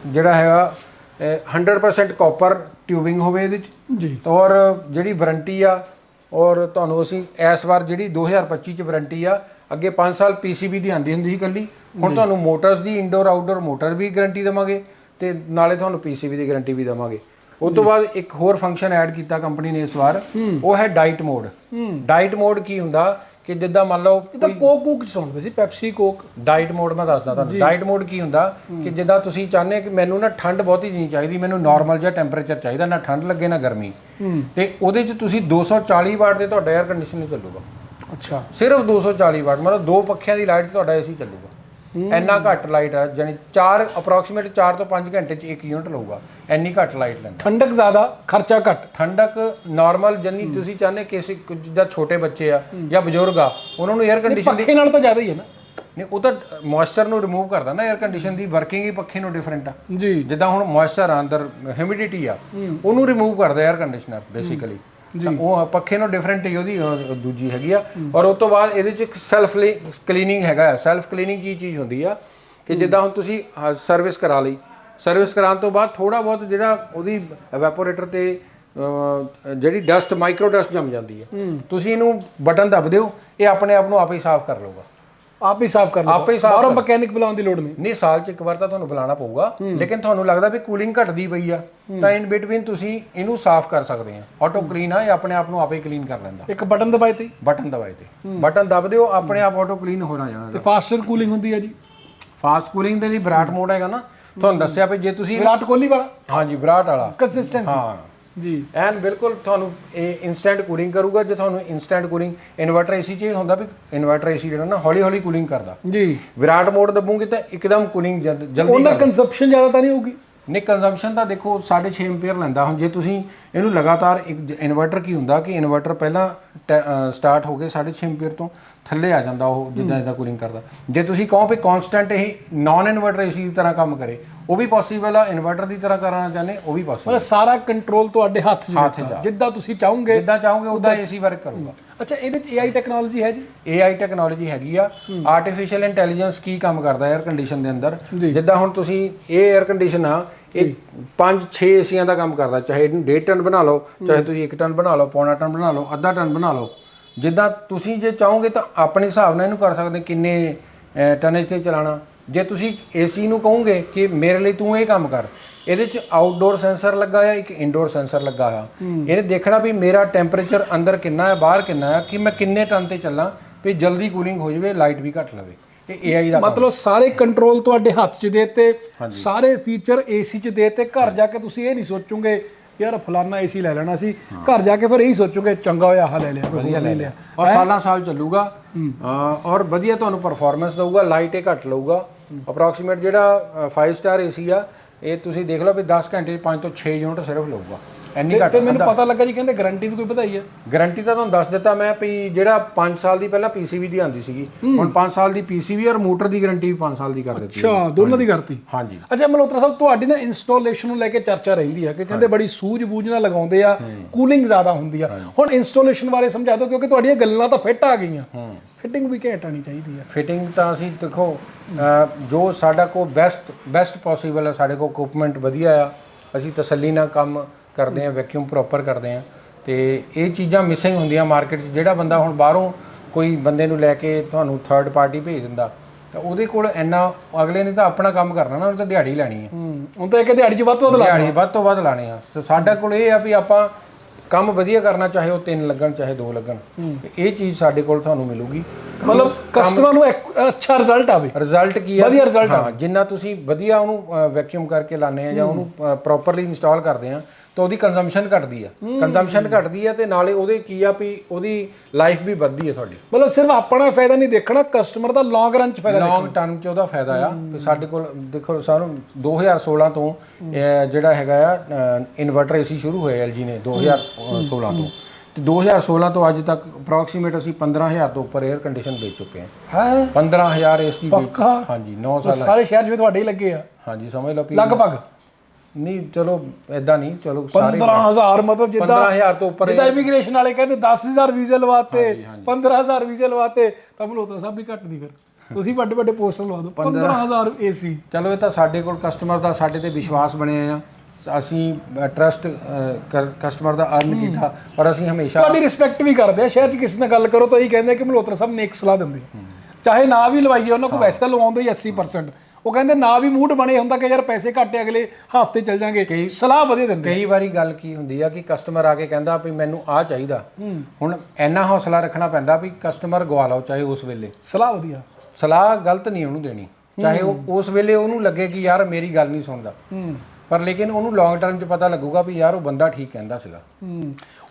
ਜਿਹੜਾ ਹੈਗਾ ਅਹ, 100% ਕਾਪਰ ਟਿਊਬਿੰਗ ਹੋਵੇ ਇਹਦੇ 'ਚ। ਜੀ। ਔਰ ਜਿਹੜੀ ਵਾਰੰਟੀ ਆ ਔਰ ਤੁਹਾਨੂੰ ਅਸੀਂ ਇਸ ਵਾਰ ਜਿਹੜੀ 2025 ਚ ਵਾਰੰਟੀ ਆ ਅੱਗੇ 5 ਸਾਲ PCB ਦੀ ਆਂਦੀ ਹੁੰਦੀ ਸੀ ਕੱਲੀ ਹੁਣ ਤੁਹਾਨੂੰ ਮੋਟਰਸ ਦੀ ਇਨਡੋਰ ਆਊਟਡੋਰ ਮੋਟਰ ਵੀ ਗਾਰੰਟੀ ਦੇਵਾਂਗੇ ਤੇ ਨਾਲੇ ਤੁਹਾਨੂੰ PCB ਦੀ ਗਾਰੰਟੀ ਵੀ ਦੇਵਾਂਗੇ। ਉਸ ਤੋਂ ਬਾਅਦ ਇੱਕ ਹੋਰ ਫੰਕਸ਼ਨ ਐਡ ਕੀਤਾ ਕੰਪਨੀ ਨੇ ਇਸ ਵਾਰ। ਉਹ ਹੈ ਡਾਈਟ ਮੋਡ। ਡਾਈਟ ਮੋਡ ਕੀ ਹੁੰਦਾ? ਕਿ ਜਿੱਦਾਂ ਮੰਨ ਲਓ ਇਹ ਤਾਂ ਕੋਕ ਕੂਕ ਸੁਣਦੇ ਸੀ ਪੈਪਸੀ ਕੋਕ। ਡਾਈਟ ਮੋਡ ਮੈਂ ਦੱਸਦਾ ਤੁਹਾਨੂੰ। ਡਾਈਟ ਮੋਡ ਕੀ ਹੁੰਦਾ ਕਿ ਜਿੱਦਾਂ ਤੁਸੀਂ ਚਾਹੁੰਦੇ ਕਿ ਮੈਨੂੰ ਨਾ ਠੰਡ ਬਹੁਤੀ ਨਹੀਂ ਚਾਹੀਦੀ ਮੈਨੂੰ ਨਾਰਮਲ ਜਿਹਾ ਟੈਂਪਰੇਚਰ ਚਾਹੀਦਾ ਨਾ ਠੰਡ ਲੱਗੇ ਨਾ ਗਰਮੀ। ਤੇ ਉਹਦੇ 'ਚ ਤੁਸੀਂ 240 ਵਾਟ ਦੇ ਤੁਹਾਡਾ 에ਅਰ ਕੰਡੀਸ਼ਨਰ ਚੱਲੂਗਾ। ਅੱਛਾ। ਸਿਰਫ 240 ਵਾਟ ਮਤਲਬ ਦੋ ਪੱਖਿਆਂ ਦੀ ਲਾਈਟ ਤੁਹਾਡਾ ਏਸੀ ਚੱਲੂਗਾ। ਇੰਨਾ ਘੱਟ ਲਾਈਟ ਆ ਯਾਨੀ 4 ਅਪਰੋਕਸੀਮੇਟ 4 ਤੋਂ 5 ਘੰਟੇ ਚ ਇੱਕ ਯੂਨਿਟ ਲਊਗਾ ਇੰਨੀ ਘੱਟ ਲਾਈਟ ਲੈਂਦਾ। ਠੰਡਕ ਜ਼ਿਆਦਾ ਖਰਚਾ ਘੱਟ। ਠੰਡਕ ਨਾਰਮਲ ਜੰਨੀ ਤੁਸੀਂ ਚਾਹਨੇ ਕਿਸੇ ਜਿੱਦਾਂ ਛੋਟੇ ਬੱਚੇ ਆ ਜਾਂ ਬਜ਼ੁਰਗ ਆ ਉਹਨਾਂ ਨੂੰ 에ਅਰ ਕੰਡੀਸ਼ਨ ਪੱਖੇ ਨਾਲ ਤਾਂ ਜ਼ਿਆਦਾ ਹੀ ਹੈ ਨਾ। ਨਹੀਂ ਉਹ ਤਾਂ ਮੋਇਸਚਰ ਨੂੰ ਰਿਮੂਵ ਕਰਦਾ ਨਾ 에ਅਰ ਕੰਡੀਸ਼ਨ ਦੀ ਵਰਕਿੰਗ ਹੀ ਪੱਖੇ ਨੂੰ ਡਿਫਰੈਂਟ ਆ। ਜੀ। ਜਿੱਦਾਂ ਹੁਣ ਮੋਇਸਚਰ ਆ ਅੰਦਰ ਹਿਊਮਿਡਿਟੀ ਆ ਉਹਨੂੰ ਰਿਮੂਵ ਕਰਦਾ 에ਅਰ ਕੰਡੀਸ਼ਨਰ ਬੇਸਿਕਲੀ ਤਾਂ ਉਹ ਪੱਖੇ ਨੂੰ ਡਿਫਰੈਂਟ ਹੀ ਉਹਦੀ ਅਹ, ਦੂਜੀ ਹੈਗੀ ਆ। ਔਰ ਉਸ ਤੋਂ ਬਾਅਦ ਇਹਦੇ ਚ ਇੱਕ ਸੈਲਫ ਕਲੀਨਿੰਗ ਹੈਗਾ ਸੈਲਫ ਕਲੀਨਿੰਗ ਕੀ ਚੀਜ਼ ਹੁੰਦੀ ਆ ਕਿ ਜਿੱਦਾਂ ਹੁਣ ਤੁਸੀਂ ਸਰਵਿਸ ਕਰਾ ਲਈ। ਸਰਵਿਸ ਕਰਾਉਣ ਤੋਂ ਬਾਅਦ ਥੋੜਾ ਬਹੁਤ ਜਿਹੜਾ ਉਹਦੀ ਐਵੈਪੋਰੇਟਰ ਤੇ ਅਹ, ਜਿਹੜੀ ਡਸਟ ਮਾਈਕਰੋ ਡਸਟ ਜੰਮ ਜਾਂਦੀ ਹੈ। ਤੁਸੀਂ ਇਹਨੂੰ ਬਟਨ ਦਬ ਦਿਓ ਇਹ ਆਪਣੇ ਆਪ ਨੂੰ ਆਪੇ ਹੀ ਸਾਫ਼ ਕਰ ਲਊਗਾ। ਆਪ ਹੀ ਸਾਫ਼ ਕਰ ਲਓ ਆਪੇ ਹੀ ਸਾਫ਼ ਬਾਹਰੋਂ ਮਕੈਨਿਕ ਬੁਲਾਉਣ ਦੀ ਲੋੜ ਨਹੀਂ। ਨਹੀਂ ਸਾਲ ਚ ਇੱਕ ਵਾਰ ਤਾਂ ਤੁਹਾਨੂੰ ਬੁਲਾਉਣਾ ਪਊਗਾ ਲੇਕਿਨ ਤੁਹਾਨੂੰ ਲੱਗਦਾ ਵੀ ਕੂਲਿੰਗ ਘਟਦੀ ਪਈ ਆ ਤਾਂ ਇਨ ਬਿਟਵੀਨ ਤੁਸੀਂ ਇਹਨੂੰ ਸਾਫ਼ ਕਰ ਸਕਦੇ ਆ। ਆਟੋ ਕਲੀਨ ਆ ਇਹ ਆਪਣੇ ਆਪ ਨੂੰ ਆਪੇ ਕਲੀਨ ਕਰ ਲੈਂਦਾ। ਇੱਕ ਬਟਨ ਦਬਾਏ ਤੇ। ਬਟਨ ਦਬਾਏ ਤੇ। ਬਟਨ ਦਬ ਦਿਓ ਆਪਣੇ ਆਪ ਆਟੋ ਕਲੀਨ ਹੋਣਾ ਜਾਣਾ। ਤੇ ਫਾਸਟਰ ਕੂਲਿੰਗ ਹੁੰਦੀ ਹੈ ਜੀ। ਫਾਸਟ ਕੂਲਿੰਗ ਦੇ ਲਈ ਵਿਰਾਟ ਮੋਡ ਹੈਗਾ ਨਾ। ਤੁਹਾਨੂੰ ਦੱਸਿਆ ਵੀ ਜੇ ਤੁਸੀਂ ਵਿਰਾਟ ਕੋਹਲੀ ਵਾਲਾ। ਹਾਂਜੀ ਵਿਰਾਟ ਵਾਲਾ। ਕੰਸਿਸਟੈਂਸੀ ਹਾਂ। ਜੀ। ਐਨ ਬਿਲਕੁਲ ਤੁਹਾਨੂੰ ਇਹ ਇਨਸਟੈਂਟ ਕੂਲਿੰਗ ਕਰੂਗਾ ਜੇ ਤੁਹਾਨੂੰ ਇਨਸਟੈਂਟ ਕੂਲਿੰਗ ਇਨਵਰਟਰ ਏਸੀ 'ਚ ਇਹ ਹੁੰਦਾ ਵੀ ਇਨਵਰਟਰ ਏਸੀ ਜਿਹੜਾ ਨਾ ਹੌਲੀ ਹੌਲੀ ਕੂਲਿੰਗ ਕਰਦਾ। ਜੀ। ਵਿਰਾਟ ਮੋਡ ਦਬੂਗੇ ਤਾਂ ਇੱਕਦਮ ਕੂਲਿੰਗ ਜਲਦੀ ਉਹਨਾਂ ਕੰਜ਼ੰਪਸ਼ਨ ਜ਼ਿਆਦਾ ਤਾਂ ਨਹੀਂ ਹੋਊਗੀ? ਨਹੀਂ ਕੰਜ਼ੰਪਸ਼ਨ ਤਾਂ ਦੇਖੋ 6.5 ਐਂਪੀਅਰ ਲੈਂਦਾ ਹੁਣ ਜੇ ਤੁਸੀਂ ਇਹਨੂੰ ਲਗਾਤਾਰ ਇੱਕ ਇਨਵਰਟਰ ਕੀ ਹੁੰਦਾ ਕਿ ਇਨਵਰਟਰ ਪਹਿਲਾਂ ਸਟਾਰਟ ਹੋ ਕੇ 6.5 ਐਂਪੀਅਰ ਤੋਂ ਥੱਲੇ ਆ ਜਾਂਦਾ ਉਹ ਜਿੱਦਾਂ ਜਿੱਦਾਂ ਕੂਲਿੰਗ ਕਰਦਾ। ਜੇ ਤੁਸੀਂ ਕਹੋ ਵੀ ਕਨਸਟੈਂਟ ਇਹ ਨਾਨ ਇਨਵਰਟਰ ਏਸੀ ਦੀ ਤਰ੍ਹਾਂ ਕੰਮ ਕਰੇ ਉਹ ਵੀ ਪੋਸੀਬਲ ਆ ਇਨਵਰਟਰ ਦੀ ਤਰ੍ਹਾਂ ਕਰਨਾ ਚਾਹੁੰਦੇ ਉਹ ਵੀ ਪੋਸੀਬਲ ਮਤਲਬ ਸਾਰਾ ਕੰਟਰੋਲ ਤੁਹਾਡੇ ਹੱਥ 'ਚ ਦਿੱਤਾ ਜਿੱਦਾਂ ਤੁਸੀਂ ਚਾਹੋਗੇ ਜਿੱਦਾਂ ਚਾਹੋਗੇ ਉਦਾਂ ਏਸੀ ਵਰਕ ਕਰੂਗਾ। ਅੱਛਾ ਇਹਦੇ 'ਚ AI ਟੈਕਨੋਲੋਜੀ ਹੈ ਜੀ? AI ਟੈਕਨੋਲੋਜੀ ਹੈਗੀ ਆ। ਆਰਟੀਫੀਸ਼ੀਅਲ ਇੰਟੈਲੀਜੈਂਸ ਕੀ ਕੰਮ ਕਰਦਾ 에ਅਰ ਕੰਡੀਸ਼ਨ ਦੇ ਅੰਦਰ। ਜਿੱਦਾਂ ਹੁਣ ਤੁਸੀਂ ਇਹ 에ਅਰ ਕੰਡੀਸ਼ਨ ਆ ਇਹ 5-6 ਏਸੀਆਂ ਦਾ ਕੰਮ ਕਰਦਾ। ਚਾਹੇ ਇਹਨੂੰ 1.5 ਟਨ ਬਣਾ ਲਓ ਚਾਹੇ ਤੁਸੀਂ 1 ਟਨ ਬਣਾ ਲਓ ਪੌਣਾ ਟਨ ਬਣਾ ਲਓ ਅੱਧਾ ਟਨ ਬਣਾ ਲਓ। ਜਿੱਦਾਂ ਤੁਸੀਂ ਜੇ ਚਾਹੋਗੇ ਤਾਂ ਆਪਣੇ ਹਿਸਾਬ ਨਾਲ ਇਹਨੂੰ ਕਰ ਸਕਦੇ ਕਿੰਨੇ ਟਨੇਜ ਤੇ ਚਲਾਣਾ ਜੇ ਤੁਸੀਂ ਏਸੀ ਨੂੰ ਕਹੋਗੇ ਕਿ ਮੇਰੇ ਲਈ ਤੂੰ ਇਹ ਕੰਮ ਕਰ ਇਹਦੇ ਚ ਆਊਟਡੋਰ ਸੈਂਸਰ ਲੱਗਾ ਆ ਇੱਕ ਇਨਡੋਰ ਸੈਂਸਰ ਲੱਗਾ ਆ ਇਹਨੇ ਦੇਖਣਾ ਵੀ ਮੇਰਾ ਟੈਂਪਰੇਚਰ ਅੰਦਰ ਕਿੰਨਾ ਹੈ ਬਾਹਰ ਕਿੰਨਾ ਹੈ ਕਿ ਮੈਂ ਕਿੰਨੇ ਟਨ ਤੇ ਚੱਲਾਂ ਵੀ ਜਲਦੀ ਕੂਲਿੰਗ ਹੋ ਜਾਵੇ ਲਾਈਟ ਵੀ ਘੱਟ ਲਵੇ। ਇਹ AI ਦਾ ਮਤਲਬ ਸਾਰੇ ਕੰਟਰੋਲ ਤੁਹਾਡੇ ਹੱਥ 'ਚ ਦੇਤੇ ਸਾਰੇ ਫੀਚਰ ਏਸੀ 'ਚ ਦੇਤੇ ਘਰ ਜਾ ਕੇ ਤੁਸੀਂ ਇਹ ਨਹੀਂ ਸੋਚੋਗੇ ਯਾਰ ਫਲਾਨਾ ਏਸੀ ਲੈ ਲੈਣਾ ਸੀ। ਘਰ ਜਾ ਕੇ ਫਿਰ ਇਹੀ ਸੋਚੋਗੇ ਚੰਗਾ ਹੋਇਆ ਆਹ ਲੈ ਲਿਆ ਵਧੀਆ ਲੈ ਲਿਆ। ਔਰ ਸਾਲਾਂ ਸਾਲ ਚੱਲੂਗਾ। ਔਰ ਵਧੀਆ ਤੁਹਾਨੂੰ ਪਰਫਾਰਮੈਂਸ ਦਊਗਾ ਲਾਈਟ ਇਹ ਘੱਟ ਲਊਗਾ। ਅਪਰੋਕਸੀਮੇਟ ਜਿਹੜਾ 5 ਸਟਾਰ ਏਸੀ ਆ ਇਹ ਤੁਸੀਂ ਦੇਖ ਲਓ ਵੀ 10 ਘੰਟੇ 'ਚ 5 ਤੋਂ 6 ਯੂਨਿਟ ਸਿਰਫ ਲਊਗਾ। ਇੰਨੀ ਘੱਟ ਤੇ ਮੈਨੂੰ ਪਤਾ ਲੱਗਾ ਜੀ ਕਹਿੰਦੇ ਗਾਰੰਟੀ ਵੀ ਕੋਈ ਵਧਾਈ ਹੈ ਗਾਰੰਟੀ ਤਾਂ ਤੁਹਾਨੂੰ ਦੱਸ ਦਿੱਤਾ ਮੈਂ ਵੀ ਜਿਹੜਾ 5 ਸਾਲ ਦੀ ਪਹਿਲਾਂ ਪੀਸੀਬੀ ਦੀ ਆਂਦੀ ਸੀਗੀ ਹੁਣ 5 ਸਾਲ ਦੀ ਪੀਸੀਬੀ ਔਰ ਮੋਟਰ ਦੀ ਗਾਰੰਟੀ ਵੀ 5 ਸਾਲ ਦੀ ਕਰ ਦਿੱਤੀ ਅੱਛਾ ਦੋਨਾਂ ਦੀ ਕਰਤੀ? ਹਾਂਜੀ। ਅੱਛਾ ਮਲਹੋਤਰਾ ਸਾਹਿਬ ਤੁਹਾਡੀ ਨਾ ਇੰਸਟਾਲੇਸ਼ਨ ਨੂੰ ਲੈ ਕੇ ਚਰਚਾ ਰਹਿੰਦੀ ਹੈ ਕਿ ਕਹਿੰਦੇ ਬੜੀ ਸੂਝ-ਬੂਝ ਨਾਲ ਲਗਾਉਂਦੇ ਆ ਕੂਲਿੰਗ ਜ਼ਿਆਦਾ ਹੁੰਦੀ ਆ। ਹੁਣ ਇੰਸਟਾਲੇਸ਼ਨ ਬਾਰੇ ਸਮਝਾ ਦਿਓ ਕਿਉਂਕਿ ਤੁਹਾਡੀਆਂ ਗੱਲਾਂ ਤਾਂ ਫਿੱਟ ਆ ਗਈਆਂ। ਫਿਟਿੰਗ ਵੀ ਘੈਂਟ ਆਣੀ ਚਾਹੀਦੀ ਆ। ਫਿਟਿੰਗ ਤਾਂ ਅਸੀਂ ਦੇਖੋ ਜੋ ਸਾਡਾ ਕੋ ਬੈਸਟ ਬੈਸਟ ਪੋਸੀਬਲ ਹੈ ਸਾਡੇ ਕੋ ਇਕਵਿਪਮੈਂਟ ਵਧੀਆ ਆ ਅਸੀਂ ਤਸੱਲੀ ਨਾਲ ਕੰਮ ਕਰਦੇ ਆ ਵੈਕਿਊਮ ਪ੍ਰੋਪਰ ਕਰਦੇ ਆ ਤੇ ਇਹ ਚੀਜ਼ਾਂ ਮਿਸਿੰਗ ਹੁੰਦੀਆਂ ਮਾਰਕੀਟ 'ਚ। ਜਿਹੜਾ ਬੰਦਾ ਹੁਣ ਬਾਹਰੋਂ ਕੋਈ ਬੰਦੇ ਨੂੰ ਲੈ ਕੇ ਤੁਹਾਨੂੰ ਥਰਡ ਪਾਰਟੀ ਭੇਜ ਦਿੰਦਾ ਤਾਂ ਉਹਦੇ ਕੋਲ ਇੰਨਾ ਅਗਲੇ ਨੇ ਤਾਂ ਆਪਣਾ ਕੰਮ ਕਰਨਾ ਨਾ ਉਹਨੇ ਤਾਂ ਦਿਹਾੜੀ ਲੈਣੀ ਹੈ ਹੂੰ ਹੁਣ ਤਾਂ ਇੱਕ ਦਿਹਾੜੀ 'ਚ ਵੱਧ ਤੋਂ ਵੱਧ ਲਾ ਦਿਹਾੜੀ ਵੱਧ ਤੋਂ ਵੱਧ ਲਾਣੇ ਆ। ਤੇ ਸਾਡਾ ਕੋਲ ਇਹ ਆ ਵੀ ਆਪਾਂ ਕੰਮ ਵਧੀਆ ਕਰਨਾ ਚਾਹੇ ਉਹ ਤਿੰਨ ਲੱਗਣ ਚਾਹੇ ਦੋ ਲੱਗਣ ਇਹ ਚੀਜ਼ ਸਾਡੇ ਕੋਲ ਤੁਹਾਨੂੰ ਮਿਲੂਗੀ। ਮਤਲਬ ਕਸਟਮਰ ਨੂੰ ਅੱਛਾ ਰਿਜ਼ਲਟ ਆਵੇ। ਰਿਜ਼ਲਟ ਕੀ ਆ? ਵਧੀਆ result ਹਾਂ ਜਿੰਨਾ ਤੁਸੀਂ ਵਧੀਆ ਉਹਨੂੰ ਵੈਕਿਊਮ ਕਰਕੇ ਲਾਣੇ ਆ ਜਾਂ ਉਹਨੂੰ ਪ੍ਰੋਪਰਲੀ ਇੰਸਟਾਲ ਕਰਦੇ ਆ ਤਾਂ ਉਹਦੀ ਕੰਜ਼ੰਪਸ਼ਨ ਘਟਦੀ ਆ। ਕੰਜ਼ੰਪਸ਼ਨ ਘਟਦੀ ਆ ਤੇ ਨਾਲੇ ਉਹਦੇ ਕੀ ਆ ਵੀ ਉਹਦੀ ਲਾਈਫ ਵੀ ਵੱਧਦੀ ਆ ਤੁਹਾਡੀ। ਮਤਲਬ ਸਿਰਫ ਆਪਣਾ ਫਾਇਦਾ ਨਹੀਂ ਦੇਖਣਾ ਕਸਟਮਰ ਦਾ ਲੌਂਗ ਰਨ 'ਚ ਫਾਇਦਾ ਲੌਂਗ ਟਰਮ 'ਚ ਉਹਦਾ ਫਾਇਦਾ ਆ। ਤੇ ਸਾਡੇ ਕੋਲ ਦੇਖੋ ਸਾਨੂੰ 2016 ਤੋਂ ਜਿਹੜਾ ਹੈਗਾ ਆ ਇਨਵਰਟਰ ਏਸੀ ਸ਼ੁਰੂ ਹੋਏ LG ਨੇ 2016 ਤੋਂ। ਤੇ 2016 ਤੋਂ ਅੱਜ ਤੱਕ ਅਪਰੋਕਸੀਮੇਟ ਅਸੀਂ 15000 ਤੋਂ ਉੱਪਰ 에ਅਰ ਕੰਡੀਸ਼ਨ ਵੇਚ ਚੁੱਕੇ ਹਾਂ? ਹੈ 15000 ਏਸੀ ਪੱਕਾ? ਹਾਂਜੀ 9 ਸਾਲ ਸਾਰੇ ਸ਼ਹਿਰ 'ਚ ਵੀ ਤੁਹਾਡੇ ਹੀ ਲੱਗੇ ਆ। ਹਾਂਜੀ ਸਮਝ ਲਓ ਲਗਭਗ। ਨਹੀਂ ਚਲੋ ਐਦਾਂ ਨਹੀਂ ਚਲੋ ਸਾਰੇ 15000 ਮਤਲਬ ਜਿੱਦਾਂ 15000 ਤੋਂ ਉੱਪਰ ਜਿੱਦਾਂ ਇਮੀਗ੍ਰੇਸ਼ਨ ਵਾਲੇ ਕਹਿੰਦੇ 10000 ਵੀਜ਼ੇ ਲਵਾਤੇ 15000 ਵੀਜ਼ੇ ਲਵਾਤੇ ਤਾਂ ਮਲੋਤਾ ਸਾਹਿਬ ਵੀ ਘੱਟ ਨਹੀਂ ਫਿਰ। ਤੁਸੀਂ ਵੱਡੇ ਵੱਡੇ ਪੋਸਟਰ ਲਵਾ ਦਿਓ। 15000 ਏਸੀ ਚਲੋ ਇਹ ਤਾਂ ਸਾਡੇ ਕੋਲ ਕਸਟਮਰ ਦਾ ਸਾਡੇ ਤੇ ਵਿਸ਼ਵਾਸ ਬਣਿਆ ਆ। ਅਸੀਂ ਟਰਸਟ ਕਸਟਮਰ ਦਾ ਅਰਨ ਕੀਤਾ ਔਰ ਅਸੀਂ ਹਮੇਸ਼ਾ ਤੁਹਾਡੀ ਰਿਸਪੈਕਟ ਵੀ ਕਰਦੇ ਆ। ਸ਼ਹਿਰ 'ਚ ਕਿਸੇ ਨਾਲ ਗੱਲ ਕਰੋ ਤਾਂ ਇਹੀ ਕਹਿੰਦੇ ਕਿ ਮਲੋਤਰਾ ਸਾਹਿਬ ਨੇ ਇੱਕ ਸਲਾਹ ਦਿੰਦੇ। ਚਾਹੇ ਨਾ ਵੀ ਲਵਾਈਏ ਉਹਨਾਂ ਕੋਲ ਵੈਸੇ ਤਾਂ ਲਵਾਉਂਦੇ ਹੀ 80% ਉਹ ਕਹਿੰਦੇ ਨਾ ਵੀ ਮੂਡ ਬਣੇ ਹੁੰਦਾ ਕਿ ਯਾਰ ਪੈਸੇ ਘੱਟੇ ਅਗਲੇ ਹਫ਼ਤੇ ਚੱਲ ਜਾਾਂਗੇ। ਸਲਾਹ ਵਧੀਆ ਦਿੰਦੇ ਕਈ ਵਾਰੀ ਗੱਲ ਕੀ ਹੁੰਦੀ ਆ ਕਿ ਕਸਟਮਰ ਆ ਕੇ ਕਹਿੰਦਾ ਵੀ ਮੈਨੂੰ ਆ ਚਾਹੀਦਾ। ਹੁਣ ਇੰਨਾ ਹੌਸਲਾ ਰੱਖਣਾ ਪੈਂਦਾ ਵੀ ਕਸਟਮਰ ਗਵਾ ਲਓ ਚਾਹੇ ਉਸ ਵੇਲੇ। ਸਲਾਹ ਵਧੀਆ। ਸਲਾਹ ਗਲਤ ਨਹੀਂ ਉਹਨੂੰ ਦੇਣੀ। ਚਾਹੇ ਉਹ ਉਸ ਵੇਲੇ ਉਹਨੂੰ ਲੱਗੇ ਕਿ ਯਾਰ ਮੇਰੀ ਗੱਲ ਨਹੀਂ ਸੁਣਦਾ। ਪਰ ਲੇਕਿਨ ਉਹਨੂੰ ਲੌਂਗ ਟਰਮ 'ਚ ਪਤਾ ਲੱਗੂਗਾ ਵੀ ਯਾਰ ਉਹ ਬੰਦਾ ਠੀਕ ਕਹਿੰਦਾ ਸੀਗਾ।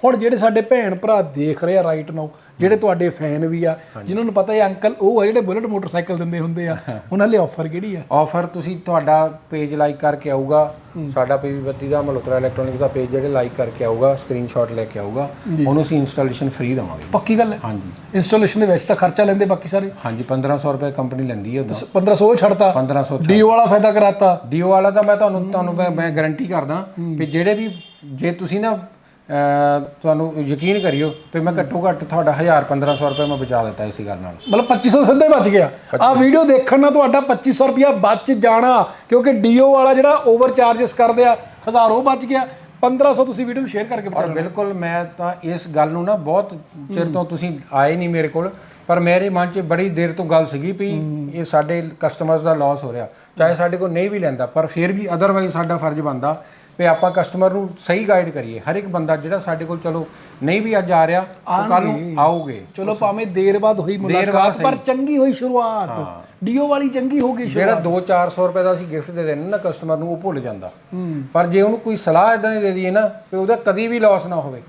ਹੁਣ ਜਿਹੜੇ ਸਾਡੇ ਭੈਣ ਭਰਾ ਦੇਖ ਰਹੇ ਆ ਰਾਈਟ ਨਾਓ ਜਿਹੜੇ ਤੁਹਾਡੇ ਫੈਨ ਵੀ ਆ ਜਿਨ੍ਹਾਂ ਨੂੰ ਪਤਾ ਹੈ ਅੰਕਲ ਉਹ ਆ ਜਿਹੜੇ ਬੁਲਟ ਮੋਟਰਸਾਈਕਲ ਦਿੰਦੇ ਹੁੰਦੇ ਆ ਉਹਨਾਂ ਲਈ ਆਫਰ ਕਿਹੜੀ ਆ? ਆਫਰ ਤੁਸੀਂ ਤੁਹਾਡਾ ਪੇਜ ਲਾਈਕ ਕਰਕੇ ਆਊਗਾ ਸਾਡਾ ਪੀਵੀ ਬੱਤੀ ਦਾ ਮਲਹੋਤਰਾ ਇਲੈਕਟ੍ਰੋਨਿਕਸ ਦਾ ਪੇਜ ਜਿਹੜੇ ਲਾਈਕ ਕਰਕੇ ਆਊਗਾ ਸਕਰੀਨਸ਼ਾਟ ਲੈ ਕੇ ਆਊਗਾ ਉਹਨੂੰ ਅਸੀਂ ਇੰਸਟਾਲੇਸ਼ਨ ਫ੍ਰੀ ਦਵਾਂਗੇ। ਪੱਕੀ ਗੱਲ ਹੈ? ਹਾਂਜੀ। ਇੰਸਟਾਲੇਸ਼ਨ ਦੇ ਵਿੱਚ ਤਾਂ ਖਰਚਾ ਲੈਂਦੇ ਬਾਕੀ ਸਾਰੇ? ਹਾਂਜੀ 1500 ਰੁਪਏ ਕੰਪਨੀ ਲੈਂਦੀ ਹੈ ਉਦੋਂ। 1500 ਛੱਡਤਾ। 1500 ਡੀਓ ਵਾਲਾ ਫਾਇਦਾ ਕਰਾਤਾ। ਡੀਓ ਵਾਲਾ ਤਾਂ ਮੈਂ ਤੁਹਾਨੂੰ ਤੁਹਾਨੂੰ ਮੈਂ ਗਾਰੰਟੀ ਕਰਦਾ ਕਿ ਜਿਹੜੇ ਵੀ ਜੇ ਤੁਸੀਂ ਨਾ ਤੁਹਾਨੂੰ ਯਕੀਨ ਕਰਿਓ ਵੀ ਮੈਂ ਘੱਟੋ ਘੱਟ ਤੁਹਾਡਾ 1000 1500 ਰੁਪਏ ਮੈਂ ਬਚਾ ਦਿੱਤਾ ਇਸੇ ਗੱਲ ਨਾਲ। ਮਤਲਬ 2500 ਸਿੱਧਾ ਹੀ ਬਚ ਗਿਆ ਆ। ਵੀਡੀਓ ਦੇਖਣ ਨਾਲ ਤੁਹਾਡਾ 2500 ਰੁਪਇਆ ਬਚ ਜਾਣਾ ਕਿਉਂਕਿ ਡੀਓ ਵਾਲਾ ਜਿਹੜਾ ਓਵਰ ਚਾਰजेस ਕਰਦੇ ਆ 1000 ਉਹ ਬਚ ਗਿਆ। 1500 ਤੁਸੀਂ ਵੀਡੀਓ ਨੂੰ ਸ਼ੇਅਰ ਕਰਕੇ ਬਚਾ ਔਰ ਬਿਲਕੁਲ ਮੈਂ ਤਾਂ ਇਸ ਗੱਲ ਨੂੰ ਨਾ ਬਹੁਤ ਚਿਰ ਤੋਂ ਤੁਸੀਂ ਆਏ ਨਹੀਂ ਮੇਰੇ ਕੋਲ ਪਰ ਮੇਰੇ ਮਨ 'ਚ ਬੜੀ ਦੇਰ ਤੋਂ ਗੱਲ ਸੀਗੀ ਵੀ ਇਹ ਸਾਡੇ ਕਸਟਮਰਸ ਦਾ ਲਾਸ ਹੋ ਰਿਹਾ। ਚਾਹੇ ਸਾਡੇ ਕੋਲ ਨਹੀਂ ਵੀ ਲੈਂਦਾ ਪਰ ਫਿਰ ਵੀ ਅਦਰਵਾਈਜ਼ ਸਾਡਾ ਫਰਜ਼ ਬਣਦਾ ਵੀ ਆਪਾਂ ਕਸਟਮਰ ਨੂੰ ਸਹੀ ਗਾਈਡ ਕਰੀਏ। ਹਰ ਇੱਕ ਬੰਦਾ ਜਿਹੜਾ ਸਾਡੇ ਕੋਲ ਚਲੋ ਨਹੀਂ ਵੀ ਅੱਜ ਆ ਰਿਹਾ ਉਹ ਕੱਲ ਨੂੰ ਆਉਗੇ ਚਲੋ ਭਾਵੇਂ ਦੇਰ ਬਾਅਦ ਹੋਈ ਮੁਲਾਕਾਤ ਪਰ ਚੰਗੀ ਹੋਈ ਸ਼ੁਰੂਆਤ। ਡੀਓ ਵਾਲੀ ਚੰਗੀ ਹੋ ਗਈ ਜਿਹੜਾ 2-400 ਰੁਪਏ ਦਾ ਅਸੀਂ ਗਿਫਟ ਦੇ ਦੇਣਾ ਨਾ ਕਸਟਮਰ ਨੂੰ ਉਹ ਭੁੱਲ ਜਾਂਦਾ। ਪਰ ਜੇ ਉਹਨੂੰ ਕੋਈ ਸਲਾਹ ਇਦਾਂ ਦੀ ਦੇ ਦਈਏ ਨਾ ਵੀ ਉਹਦਾ ਕਦੀ ਵੀ ਲਾਸ ਨਾ ਹੋਵੇ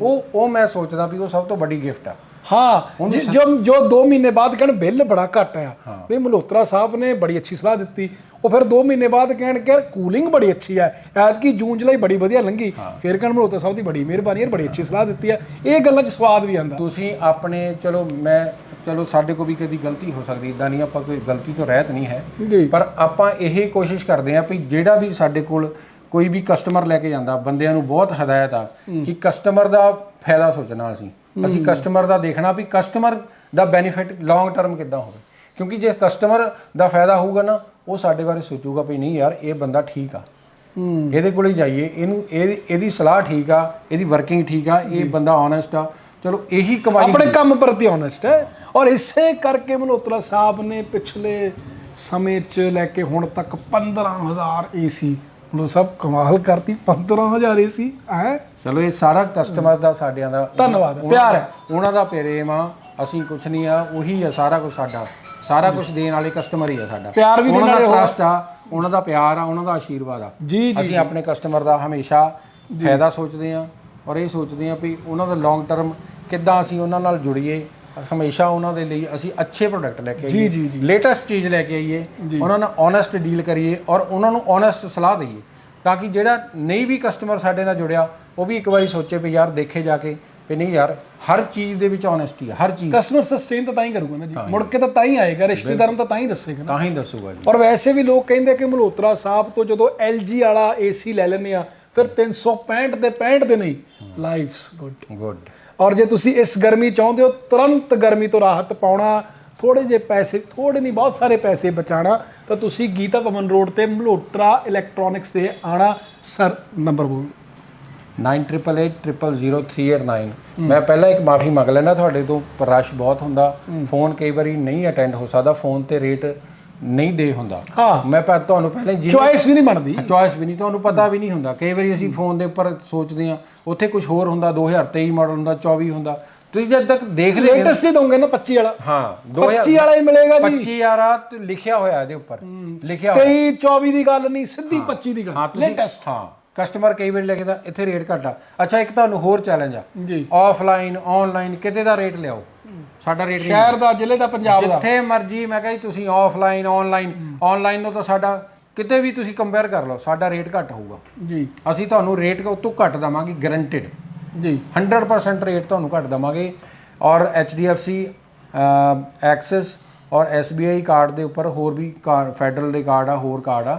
ਉਹ ਉਹ ਮੈਂ ਸੋਚਦਾ ਵੀ ਉਹ ਸਭ ਤੋਂ ਵੱਡੀ ਗਿਫਟ ਆ। ਹਾਂ ਜੀ- ਜੋ ਜੋ 2 ਮਹੀਨੇ ਬਾਅਦ ਕਹਿਣ ਬਿੱਲ ਬੜਾ ਘੱਟ ਆਇਆ ਵੀ ਮਲਹੋਤਰਾ ਸਾਹਿਬ ਨੇ ਬੜੀ ਅੱਛੀ ਸਲਾਹ ਦਿੱਤੀ। ਉਹ ਫਿਰ 2 ਮਹੀਨੇ ਬਾਅਦ ਕਹਿਣ ਕਿ ਕੂਲਿੰਗ ਬੜੀ ਅੱਛੀ ਹੈ ਐਤਕੀ ਜੂਨ ਜੁਲਾਈ ਬੜੀ ਵਧੀਆ ਲੰਘੀ। ਫਿਰ ਕਹਿਣ ਮਲਹੋਤਰਾ ਸਾਹਿਬ ਦੀ ਬੜੀ ਮਿਹਰਬਾਨੀ ਯਾਰ ਬੜੀ ਅੱਛੀ ਸਲਾਹ ਦਿੱਤੀ ਹੈ ਇਹ ਗੱਲਾਂ 'ਚ ਸਵਾਦ ਵੀ ਆਂਦਾ ਤੁਸੀਂ ਆਪਣੇ ਚਲੋ ਮੈਂ ਚਲੋ ਸਾਡੇ ਕੋਲ ਵੀ ਕਦੀ ਗਲਤੀ ਹੋ ਸਕਦੀ ਇਦਾਂ ਨਹੀਂ ਆਪਾਂ ਕੋਈ ਗਲਤੀ ਤੋਂ ਰਹਿਤ ਨਹੀਂ ਹੈ। ਪਰ ਆਪਾਂ ਇਹ ਕੋਸ਼ਿਸ਼ ਕਰਦੇ ਹਾਂ ਵੀ ਜਿਹੜਾ ਵੀ ਸਾਡੇ ਕੋਲ ਕੋਈ ਵੀ ਕਸਟਮਰ ਲੈ ਕੇ ਜਾਂਦਾ ਬੰਦਿਆਂ ਨੂੰ ਬਹੁਤ ਹਦਾਇਤ ਆ ਕਿ ਕਸਟਮਰ ਦਾ ਫਾਇਦਾ ਸੋਚਣਾ ਅਸੀਂ। ਅਸੀਂ ਕਸਟਮਰ ਦਾ ਦੇਖਣਾ ਵੀ ਕਸਟਮਰ ਦਾ ਬੈਨੀਫਿਟ ਲੌਂਗ ਟਰਮ ਕਿੱਦਾਂ ਹੋਵੇ। ਕਿਉਂਕਿ ਜੇ ਕਸਟਮਰ ਦਾ ਫਾਇਦਾ ਹੋਊਗਾ ਨਾ ਉਹ ਸਾਡੇ ਬਾਰੇ ਸੋਚੂਗਾ ਵੀ ਨਹੀਂ ਯਾਰ ਇਹ ਬੰਦਾ ਠੀਕ ਆ। ਹੂੰ। ਇਹਦੇ ਕੋਲੇ ਜਾਈਏ ਇਹਨੂੰ ਇਹ ਇਹਦੀ ਸਲਾਹ ਠੀਕ ਆ ਇਹਦੀ ਵਰਕਿੰਗ ਠੀਕ ਆ ਇਹ ਬੰਦਾ ਓਨੈਸਟ ਆ। ਚਲੋ ਇਹੀ ਕਮਾਈ ਆਪਣੇ ਕੰਮ ਪ੍ਰਤੀ ਓਨੈਸਟ ਹੈ। ਔਰ ਇਸੇ ਕਰਕੇ ਮਲਹੋਤਰਾ ਸਾਹਿਬ ਨੇ ਪਿਛਲੇ ਸਮੇਂ 'ਚ ਲੈ ਕੇ ਹੁਣ ਤੱਕ 15000 ਏਸੀ ਮਤਲਬ ਸਭ ਕਮਾਲ ਕਰਤੀ 15000 ਏਸੀ ਹੈ? ਚਲੋ ਇਹ ਸਾਰਾ ਕਸਟਮਰ ਦਾ ਸਾਡਿਆਂ ਦਾ ਧੰਨਵਾਦ, ਉਹਨਾਂ ਪਿਆਰ ਦਾ- ਉਹਨਾਂ ਦਾ ਪ੍ਰੇਮ ਆ ਅਸੀਂ ਕੁਝ ਨਹੀਂ ਆ ਉਹੀ ਆ ਸਾਰਾ ਕੁਝ ਸਾਡਾ। ਸਾਰਾ ਕੁਝ ਦੇਣ ਵਾਲੇ ਕਸਟਮਰ ਹੀ ਆ ਸਾਡਾ। ਪਿਆਰ ਵੀ ਉਹਨਾਂ ਦੇਣ ਦਾ ਵਾਲੇ ਟਰਸਟ ਆ। ਉਹਨਾਂ ਦਾ ਪਿਆਰ ਆ ਉਹਨਾਂ ਦਾ ਆਸ਼ੀਰਵਾਦ ਆ। ਜੀ ਜੀ ਅਸੀਂ ਆਪਣੇ ਕਸਟਮਰ ਦਾ ਹਮੇਸ਼ਾ ਫਾਇਦਾ ਸੋਚਦੇ ਆ ਔਰ ਇਹ ਸੋਚਦੇ ਆ ਵੀ ਉਹਨਾਂ ਦਾ ਲੌਂਗ ਟਰਮ ਕਿੱਦਾਂ ਅਸੀਂ ਉਹਨਾਂ ਨਾਲ ਜੁੜੀਏ। ਹਮੇਸ਼ਾ ਉਹਨਾਂ ਦੇ ਲਈ ਅਸੀਂ ਅੱਛੇ ਪ੍ਰੋਡਕਟ ਲੈ ਕੇ ਜੀ, ਆਈਏ। ਜੀ, ਜੀ। ਲੇਟੈਸਟ ਚੀਜ਼ ਲੈ ਕੇ ਆਈਏ। ਉਹਨਾਂ ਨਾਲ ਓਨੈਸਟ ਡੀਲ ਕਰੀਏ ਔਰ ਉਹਨਾਂ ਨੂੰ ਓਨੈਸਟ ਸਲਾਹ ਦਈਏ। ਤਾਂ ਕਿ ਜਿਹੜਾ ਨਹੀਂ ਵੀ ਕਸਟਮਰ ਸਾਡੇ ਨਾਲ ਜੁੜਿਆ ਉਹ ਵੀ ਇੱਕ ਵਾਰੀ ਸੋਚੇ ਵੀ ਯਾਰ ਦੇਖੇ ਜਾ ਕੇ ਵੀ ਨਹੀਂ ਯਾਰ ਹਰ ਚੀਜ਼ ਦੇ ਵਿੱਚ ਓਨੈਸਟੀ ਹੈ ਹਰ ਚੀਜ਼। ਕਸਟਮਰ ਸਸਟੇਨ ਤਾਂ ਤਾਂ ਹੀ ਕਰੂਗਾ ਨਾ ਜੀ। ਮੁੜ ਕੇ ਤਾਂ ਤਾਂ ਹੀ ਆਏਗਾ ਰਿਸ਼ਤੇਦਾਰਾਂ ਤਾਂ ਤਾਂ ਹੀ ਦੱਸੇਗਾ ਨਾ। ਤਾਂ ਹੀ ਦੱਸੂਗਾ ਜੀ। ਔਰ ਵੈਸੇ ਵੀ ਲੋਕ ਕਹਿੰਦੇ ਕਿ ਮਲਹੋਤਰਾ ਸਾਹਿਬ ਤੋਂ ਜਦੋਂ LG ਵਾਲਾ ਏਸੀ ਲੈ ਲੈਂਦੇ ਆ ਫਿਰ 365 ਤੇ 65 ਦੇ ਨਹੀਂ ਲਾਈਫਸ ਗੁੱਡ ਗੁੱਡ ਔਰ ਜੇ ਤੁਸੀਂ ਇਸ ਗਰਮੀ ਚਾਹੁੰਦੇ ਹੋ ਤੁਰੰਤ ਗਰਮੀ ਤੋਂ ਰਾਹਤ ਪਾਉਣਾ ਥੋੜੇ ਜਿਹੇ ਪੈਸੇ ਥੋੜੇ ਨਹੀਂ ਬਹੁਤ ਸਾਰੇ ਪੈਸੇ ਬਚਾਉਣਾ ਤਾਂ ਤੁਸੀਂ ਗੀਤਾ ਭਵਨ ਰੋਡ ਤੇ ਮਲੋਟਰਾ ਇਲੈਕਟ੍ਰੋਨਿਕਸ ਤੇ ਆਣਾ ਸਰ ਨੰਬਰ ਬੋਲ 9888000389 ਮੈਂ ਪਹਿਲਾਂ ਇੱਕ ਮਾਫੀ ਮੰਗ ਲੈਣਾ ਤੁਹਾਡੇ ਤੋਂ ਪਰ ਰਸ਼ ਬਹੁਤ ਹੁੰਦਾ ਫੋਨ ਕਈ ਵਾਰੀ ਨਹੀਂ ਅਟੈਂਡ ਹੋ ਸਕਦਾ ਫੋਨ ਤੇ ਰੇਟ ਨਹੀਂ ਦੇ ਹੁੰਦਾ ਹਾਂ ਮੈਂ ਪਰ ਤੁਹਾਨੂੰ ਪਹਿਲਾਂ ਜੀ ਚੁਆਇਸ ਵੀ ਨਹੀਂ ਬਣਦੀ ਚੋਇਸ ਵੀ ਨਹੀਂ ਤੁਹਾਨੂੰ ਪਤਾ ਵੀ ਨਹੀਂ ਹੁੰਦਾ ਕਈ ਵਾਰੀ ਅਸੀਂ ਫੋਨ ਦੇ ਉੱਪਰ ਸੋਚਦੇ ਹਾਂ ਉੱਥੇ ਕੁਝ ਹੋਰ ਹੁੰਦਾ 2023 ਮਾਡਲ ਹੁੰਦਾ 24 ਹੁੰਦਾ ਤੁਸੀਂ ਜਦ ਤੱਕ ਦੇਖਦੇ ਨਹੀਂ ਲੇਟੈਸਟ ਹੀ ਦਊਂਗੇ ਨਾ 25 ਵਾਲਾ ਹਾਂ 25 ਵਾਲਾ ਹੀ ਮਿਲੇਗਾ ਜੀ 25 ਯਾਰਾ ਤੇ ਲਿਖਿਆ ਹੋਇਆ ਇਹਦੇ ਉੱਪਰ ਲਿਖਿਆ ਹੋਇਆ 23 24 ਦੀ ਗੱਲ ਨਹੀਂ ਸਿੱਧੀ 25 ਦੀ ਹਾਂ ਗੱਲ ਤੁਸੀਂ ਲੇਟੈਸਟ ਹਾਂ ਕਸਟਮਰ ਕਈ ਵਾਰੀ ਲਿਖਦਾ ਇੱਥੇ ਰੇਟ ਘੱਟ ਅੱਛਾ ਇੱਕ ਤੁਹਾਨੂੰ ਹੋਰ ਚੈਲੰਜ ਆ। ਜੀ। ਆਫਲਾਈਨ ਆਨਲਾਈਨ ਕਿਤੇ ਦਾ ਰੇਟ ਲਿਆਓ? ਸਾਡਾ ਰੇਟ ਨਹੀਂ ਸ਼ਹਿਰ ਦਾ ਜ਼ਿਲ੍ਹੇ ਦਾ ਪੰਜਾਬ ਦਾ। ਜਿੱਥੇ ਮਰਜ਼ੀ ਮੈਂ ਕਹਾਂ ਜੀ ਤੁਸੀਂ ਆਫਲਾਈਨ ਆਨਲਾਈਨ ਆਨਲਾਈਨ ਨੂੰ ਤਾਂ ਸਾਡਾ ਕਿਤੇ ਵੀ ਤੁਸੀਂ ਕੰਪੇਅਰ ਕਰ ਲਓ ਸਾਡਾ ਰੇਟ ਘੱਟ ਹੋਊਗਾ। ਜੀ। ਅਸੀਂ ਤੁਹਾਨੂੰ ਰੇਟ ਉਹ ਤੋਂ ਘੱਟ ਦਵਾਂਗੇ ਗਰੰਟਿਡ ਜੀ। 100% ਰੇਟ ਤੁਹਾਨੂੰ ਘੱਟ ਦਵਾਂਗੇ। ਔਰ HDFC ਐਕਸਿਸ ਔਰ SBI ਕਾਰਡ ਦੇ ਉੱਪਰ ਹੋਰ ਵੀ ਫੈਡਰਲ ਦੇ ਕਾਰਡ ਆ ਹੋਰ ਕਾਰਡ ਆ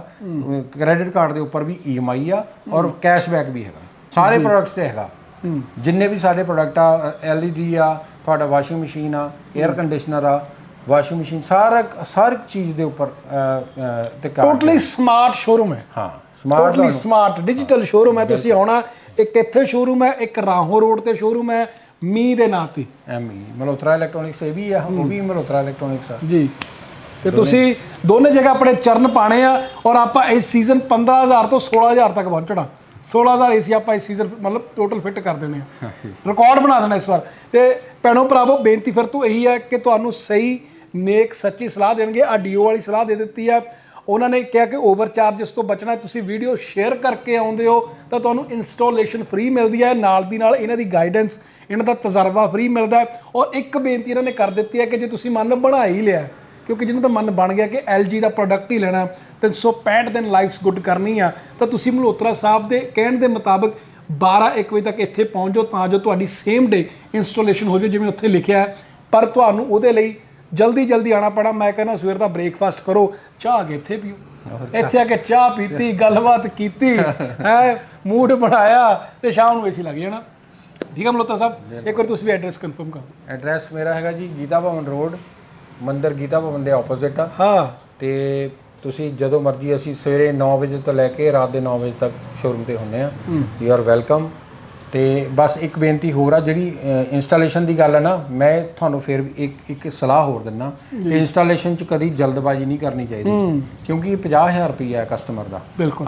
ਕ੍ਰੈਡਿਟ ਕਾਰਡ ਦੇ ਉੱਪਰ ਵੀ EMI ਆ ਔਰ ਕੈਸ਼ਬੈਕ ਵੀ ਹੈਗਾ। ਸਾਰੇ ਪ੍ਰੋਡਕਟਸ ਤੇ ਹੈਗਾ। ਜਿੰਨੇ ਵੀ ਸਾਡੇ ਪ੍ਰੋਡਕਟ ਆ LED ਆ ਤੁਹਾਡਾ ਵਾਸ਼ਿੰਗ ਮਸ਼ੀਨ ਆ 에ਅਰ ਕੰਡੀਸ਼ਨਰ ਆ ਵਾਸ਼ਿੰਗ ਮਸ਼ੀਨ ਸਾਰਾ ਹਰ ਚੀਜ਼ ਦੇ ਉੱਪਰ ਤੇ ਕਾਰਡ ਟੋਟਲੀ ਸਮਾਰਟ ਸ਼ੋਰੂਮ ਹੈ। ਹਾਂ smart totally smart digital showroom ਹੈ ਤੁਸੀਂ ਆਉਣਾ ਇੱਕ ਇੱਥੇ ਸ਼ੋਰੂਮ ਹੈ ਇੱਕ ਰਾਹੋਂ ਰੋਡ ਤੇ ਸ਼ੋਰੂਮ ਹੈ। ਮੀ ਦੇ ਨਾਂ ਤੇ। ਐਮਈ ਮਲਹੋਤਰਾ ਇਲੈਕਟ੍ਰੋਨਿਕਸ ਇਹ ਵੀ ਆ ਉਹ ਵੀ ਮਲਹੋਤਰਾ ਇਲੈਕਟ੍ਰੋਨਿਕਸ ਆ। ਜੀ। ਤੇ ਤੁਸੀਂ ਦੋਨੇ ਜਗ੍ਹਾ ਆਪਣੇ ਚਰਨ ਪਾਣੇ ਆ ਔਰ ਆਪਾਂ ਇਸ ਸੀਜ਼ਨ 15000 ਤੋਂ 16000 ਤੱਕ ਪਹੁੰਚਣਾ। 16000 ਏਸੀ ਆਪਾਂ ਇਸ ਸੀਜ਼ਨ ਮਤਲਬ ਟੋਟਲ ਫਿੱਟ ਕਰ ਦੇਣੇ ਆ। ਰਿਕਾਰਡ ਬਣਾ ਦੇਣਾ ਇਸ ਵਾਰ। ਤੇ ਭੈਣੋ ਭਰਾਵੋ ਬੇਨਤੀ ਫਿਰ ਤੋਂ ਇਹੀ ਹੈ ਕਿ ਤੁਹਾਨੂੰ ਸਹੀ ਨੇਕ ਸੱਚੀ ਸਲਾਹ ਦੇਣਗੇ। ਆ ਡੀਓ ਵਾਲੀ ਸਲਾਹ ਦੇ ਦਿੱਤੀ ਆ। ਉਹਨਾਂ ਨੇ ਕਿਹਾ ਕਿ ਓਵਰ ਤੋਂ ਬਚਣਾ ਤੁਸੀਂ ਵੀਡੀਓ ਸ਼ੇਅਰ ਕਰਕੇ ਆਉਂਦੇ ਹੋ, ਤਾਂ ਤੁਹਾਨੂੰ ਇੰਸਟਾਲੇਸ਼ਨ ਫ੍ਰੀ ਮਿਲਦੀ ਹੈ। ਨਾਲ ਦੀ ਨਾਲ ਇਹਨਾਂ ਦੀ ਗਾਈਡੈਂਸ ਇਹਨਾਂ ਦਾ ਤਜਰਬਾ ਫ੍ਰੀ ਮਿਲਦਾ ਹੈ। ਔਰ ਇੱਕ ਬੇਨਤੀ ਇਹਨਾਂ ਨੇ ਕਰ ਦਿੱਤੀ ਹੈ ਕਿ ਜੇ ਤੁਸੀਂ ਮਨ ਬਣਾ ਹੀ ਲਿਆ ਕਿਉਂਕਿ ਜਿਹਨਾਂ ਦਾ ਮਨ ਬਣ ਗਿਆ ਕਿ LG ਦਾ ਪ੍ਰੋਡਕਟ ਹੀ ਲੈਣਾ 365 ਦਿਨ ਲਾਈਫਸ ਗੁੱਡ ਕਰਨੀ ਆ, ਤਾਂ ਤੁਸੀਂ ਮਲਹੋਤਰਾ ਸਾਹਿਬ ਦੇ ਕਹਿਣ ਦੇ ਮੁਤਾਬਕ 12 1 ਵਜੇ ਤੱਕ ਇੱਥੇ ਪਹੁੰਚ ਜਾਓ ਤਾਂ ਜੋ ਤੁਹਾਡੀ ਸੇਮ ਡੇ ਇੰਸਟਾਲੇਸ਼ਨ ਹੋ ਜਾਵੇ, ਜਿਵੇਂ ਉੱਥੇ ਲਿਖਿਆ ਹੈ। ਪਰ ਤੁਹਾਨੂੰ ਉਹਦੇ ਲਈ ਜਲਦੀ ਜਲਦੀ ਆਣਾ ਪੈਣਾ। ਮੈਂ ਕਹਿੰਦਾ ਸਵੇਰ ਦਾ ਬ੍ਰੇਕਫਾਸਟ ਕਰੋ ਚਾਹ ਆ ਕੇ ਇੱਥੇ ਪੀਓ। ਇੱਥੇ ਆ ਕੇ ਚਾਹ ਪੀਤੀ ਗੱਲਬਾਤ ਕੀਤੀ ਹੈ ਮੂਡ ਬਣਾਇਆ ਤੇ ਸ਼ਾਮ ਨੂੰ ਏਸੀ ਲੱਗ ਜਾਣਾ। ਠੀਕ ਹੈ ਮਲੋਤਾ ਸਾਹਿਬ? ਇੱਕ ਵਾਰ ਤੁਸੀਂ ਵੀ ਐਡਰੈਸ ਕਨਫਰਮ ਕਰ ਦਿਓ। ਐਡਰੈਸ ਮੇਰਾ ਹੈਗਾ ਜੀ ਗੀਤਾ ਭਵਨ ਰੋਡ ਮੰਦਿਰ ਗੀਤਾ ਭਵਨ ਦੇ ਆਪੋਜ਼ਿਟ ਆ। ਹਾਂ। ਤੇ ਤੁਸੀਂ ਜਦੋਂ ਮਰਜ਼ੀ ਅਸੀਂ ਸਵੇਰੇ 9 ਵਜੇ ਤੋਂ ਲੈ ਕੇ ਰਾਤ ਦੇ 9 ਵਜੇ ਤੱਕ ਸ਼ੋਰੂਮ ਤੇ ਹੁੰਨੇ ਆ। ਯੂ ਆਰ ਵੈਲਕਮ ਤੇ ਬਸ ਇੱਕ ਬੇਨਤੀ ਹੋਰ ਆ ਜਿਹੜੀ ਇੰਸਟਾਲੇਸ਼ਨ ਦੀ ਗੱਲ ਹੈ ਨਾ ਮੈਂ ਤੁਹਾਨੂੰ ਫਿਰ ਇੱਕ ਇੱਕ ਸਲਾਹ ਹੋਰ ਦਿੰਨਾ ਕਿ ਇੰਸਟਾਲੇਸ਼ਨ 'ਚ ਕਦੀ ਜਲਦਬਾਜ਼ੀ ਨਹੀਂ ਕਰਨੀ ਚਾਹੀਦੀ ਕਿਉਂਕਿ ਇਹ 50000 ਰੁਪਈਆ ਹੈ ਕਸਟਮਰ ਦਾ।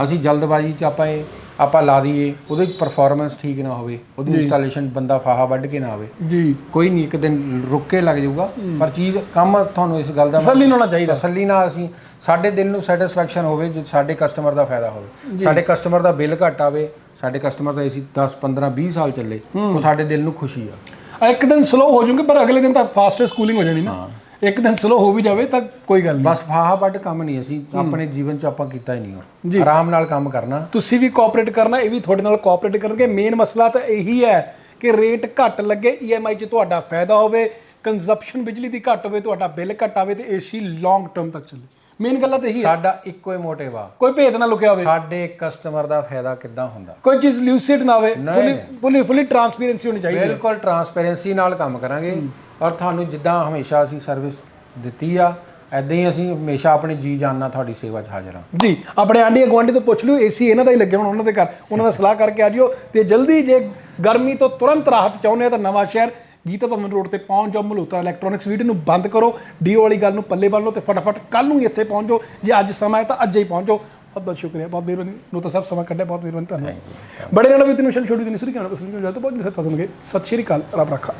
ਅਸੀਂ ਜਲਦਬਾਜ਼ੀ 'ਚ ਆਪਾਂ ਇਹ ਆਪਾਂ ਲਾ ਦਈਏ ਉਹਦੇ ਪਰਫਾਰਮੈਂਸ ਠੀਕ ਨਾ ਹੋਵੇ ਉਹਦੀ ਇੰਸਟਾਲੇਸ਼ਨ ਬੰਦਾ ਫਾਹਾ ਵੱਢ ਕੇ ਨਾ ਆਵੇ। ਜੀ। ਕੋਈ ਨਹੀਂ ਇੱਕ ਦਿਨ ਰੁੱਕ ਕੇ ਲੱਗ ਜਾਊਗਾ ਪਰ ਚੀਜ਼ ਕੰਮ ਤੁਹਾਨੂੰ ਇਸ ਗੱਲ ਦਾ ਤਸੱਲੀ ਨਾਲ ਚਾਹੀਦਾ। ਤਸੱਲੀ ਨਾਲ ਅਸੀਂ ਸਾਡੇ ਦਿਲ ਨੂੰ ਸੈਟੀਸਫੈਕਸ਼ਨ ਹੋਵੇ ਜੇ ਸਾਡੇ ਕਸਟਮਰ ਦਾ ਫਾਇਦਾ ਹੋਵੇ। ਸਾਡੇ ਕਸਟਮਰ ਦਾ ਬਿੱਲ ਘੱਟ ਆਵੇ ਸਾਡੇ ਕਸਟਮਰ ਦਾ ਏਸੀ 10 15 20 ਸਾਲ ਚੱਲੇ ਉਹ ਸਾਡੇ ਦਿਲ ਨੂੰ ਖੁਸ਼ੀ ਆ। ਇੱਕ ਦਿਨ ਸਲੋ ਹੋ ਜਾਊਗੇ ਪਰ ਅਗਲੇ ਦਿਨ ਤਾਂ ਫਾਸਟੈਸਟ ਕੂਲਿੰਗ ਹੋ ਜਾਣੀ ਨਾ। ਇੱਕ ਦਿਨ ਸਲੋ ਹੋ ਵੀ ਜਾਵੇ ਤਾਂ ਕੋਈ ਗੱਲ ਨਹੀਂ। ਬਸ ਫਾਹਾ ਵੱਢ ਕੰਮ ਨਹੀਂ ਅਸੀਂ ਆਪਣੇ ਜੀਵਨ 'ਚ ਆਪਾਂ ਕੀਤਾ ਹੀ ਨਹੀਂ ਆਰਾਮ ਨਾਲ ਕੰਮ ਕਰਨਾ। ਤੁਸੀਂ ਵੀ ਕੋਆਪਰੇਟ ਕਰਨਾ ਇਹ ਵੀ ਤੁਹਾਡੇ ਨਾਲ ਕੋਆਪਰੇਟ ਕਰਨਗੇ। ਮੇਨ ਮਸਲਾ ਤਾਂ ਇਹੀ ਹੈ ਕਿ ਰੇਟ ਘੱਟ ਲੱਗੇ EMI 'ਚ ਤੁਹਾਡਾ ਫਾਇਦਾ ਹੋਵੇ ਕੰਜ਼ੰਪਸ਼ਨ ਬਿਜਲੀ ਦੀ ਘੱਟ ਹੋਵੇ ਤੁਹਾਡਾ ਬਿੱਲ ਘੱਟ ਆਵੇ ਤੇ ਏਸੀ ਲੌਂਗ ਟਰਮ ਤੱਕ ਚੱਲੇ। ਮੇਨ ਗੱਲ ਤਾਂ ਇਹੀ ਹੈ। ਸਾਡਾ ਇੱਕੋ ਹੀ ਮੋਟਿਵ ਆ। ਕੋਈ ਭੇਦ ਨਾ ਲੁਕਿਆ ਹੋਵੇ। ਸਾਡੇ ਕਸਟਮਰ ਦਾ ਫਾਇਦਾ ਕਿੱਦਾਂ ਹੁੰਦਾ? ਕੋਈ ਚੀਜ਼ ਲਿਊਸਿਡ ਨਾ ਹੋਵੇ ਫੁੱਲੀ ਫੁੱਲੀ ਫੁੱਲੀ ਟਰਾਂਸਪੇਰੈਂਸੀ ਹੋਣੀ ਚਾਹੀਦੀ ਹੈ। ਬਿਲਕੁਲ ਟਰਾਂਸਪੇਰੈਂਸੀ ਨਾਲ ਕੰਮ ਕਰਾਂਗੇ। ਔਰ ਤੁਹਾਨੂੰ ਜਿੱਦਾਂ ਹਮੇਸ਼ਾ ਅਸੀਂ ਸਰਵਿਸ ਦਿੱਤੀ ਆ ਐਦਾਂ ਹੀ ਅਸੀਂ ਹਮੇਸ਼ਾ ਆਪਣੀ ਜੀ ਜਾਨ ਨਾਲ ਤੁਹਾਡੀ ਸੇਵਾ 'ਚ ਹਾਜ਼ਰ ਹਾਂ। ਜੀ ਆਪਣੇ ਆਂਢੀ ਗੁਆਂਢੀ ਤੋਂ ਪੁੱਛ ਲਿਓ ਏਸੀ ਇਹਨਾਂ ਦਾ ਹੀ ਲੱਗਿਆ ਹੁਣ ਉਹਨਾਂ ਦੇ ਘਰ। ਉਹਨਾਂ ਦਾ ਸਲਾਹ ਕਰਕੇ ਆ ਜਿਓ ਤੇ ਜਲਦੀ ਜੇ ਗਰਮੀ ਤੋਂ ਤੁਰੰਤ ਰਾਹਤ ਚਾਹੁੰਦੇ ਆ ਤਾਂ ਨਵਾਂ ਸ਼ਹਿਰ ਗੀਤਾ ਭਵਨ ਰੋਡ ਤੇ ਪਹੁੰਚ ਜਾਓ ਮਲੂਤਾ ਇਲੈਕਟ੍ਰੋਨਿਕਸ ਵੀਡੀਓ ਨੂੰ ਬੰਦ ਕਰੋ ਡੀਓ ਵਾਲੀ ਗੱਲ ਨੂੰ ਪੱਲੇ ਬੰਨ ਲਓ ਤੇ ਫਟਾਫਟ ਕੱਲ ਨੂੰ ਹੀ ਇੱਥੇ ਪਹੁੰਚ ਜਾਓ। ਜੇ ਅੱਜ ਸਮਾਂ ਹੈ ਤਾਂ ਅੱਜ ਹੀ ਪਹੁੰਚ ਜਾਓ। ਬਹੁਤ ਬਹੁਤ ਸ਼ੁਕਰੀਆ ਬਹੁਤ ਮਿਹਰਬਾਨੀ। ਨੂੰ ਤਾਂ ਸਭ ਸਮਾਂ ਕੱਢਿਆ ਬਹੁਤ ਮਿਹਰਬਾਨੀ ਧੰਨਵਾਦ। ਬੜੇ ਨਾਲ ਵੀ ਤੈਨੂੰ ਛੋਟੀ ਦਿਨ ਸੁਰੀ ਕਹਿਣਾ ਪਸੰਦ ਕਰਦਾ ਤਾਂ ਬਹੁਤ ਮਿਹਰਬਾਨੀ ਸਤਿ ਸ਼੍ਰੀ ਅਕਾਲ ਰੱਬ ਰੱਖਾ।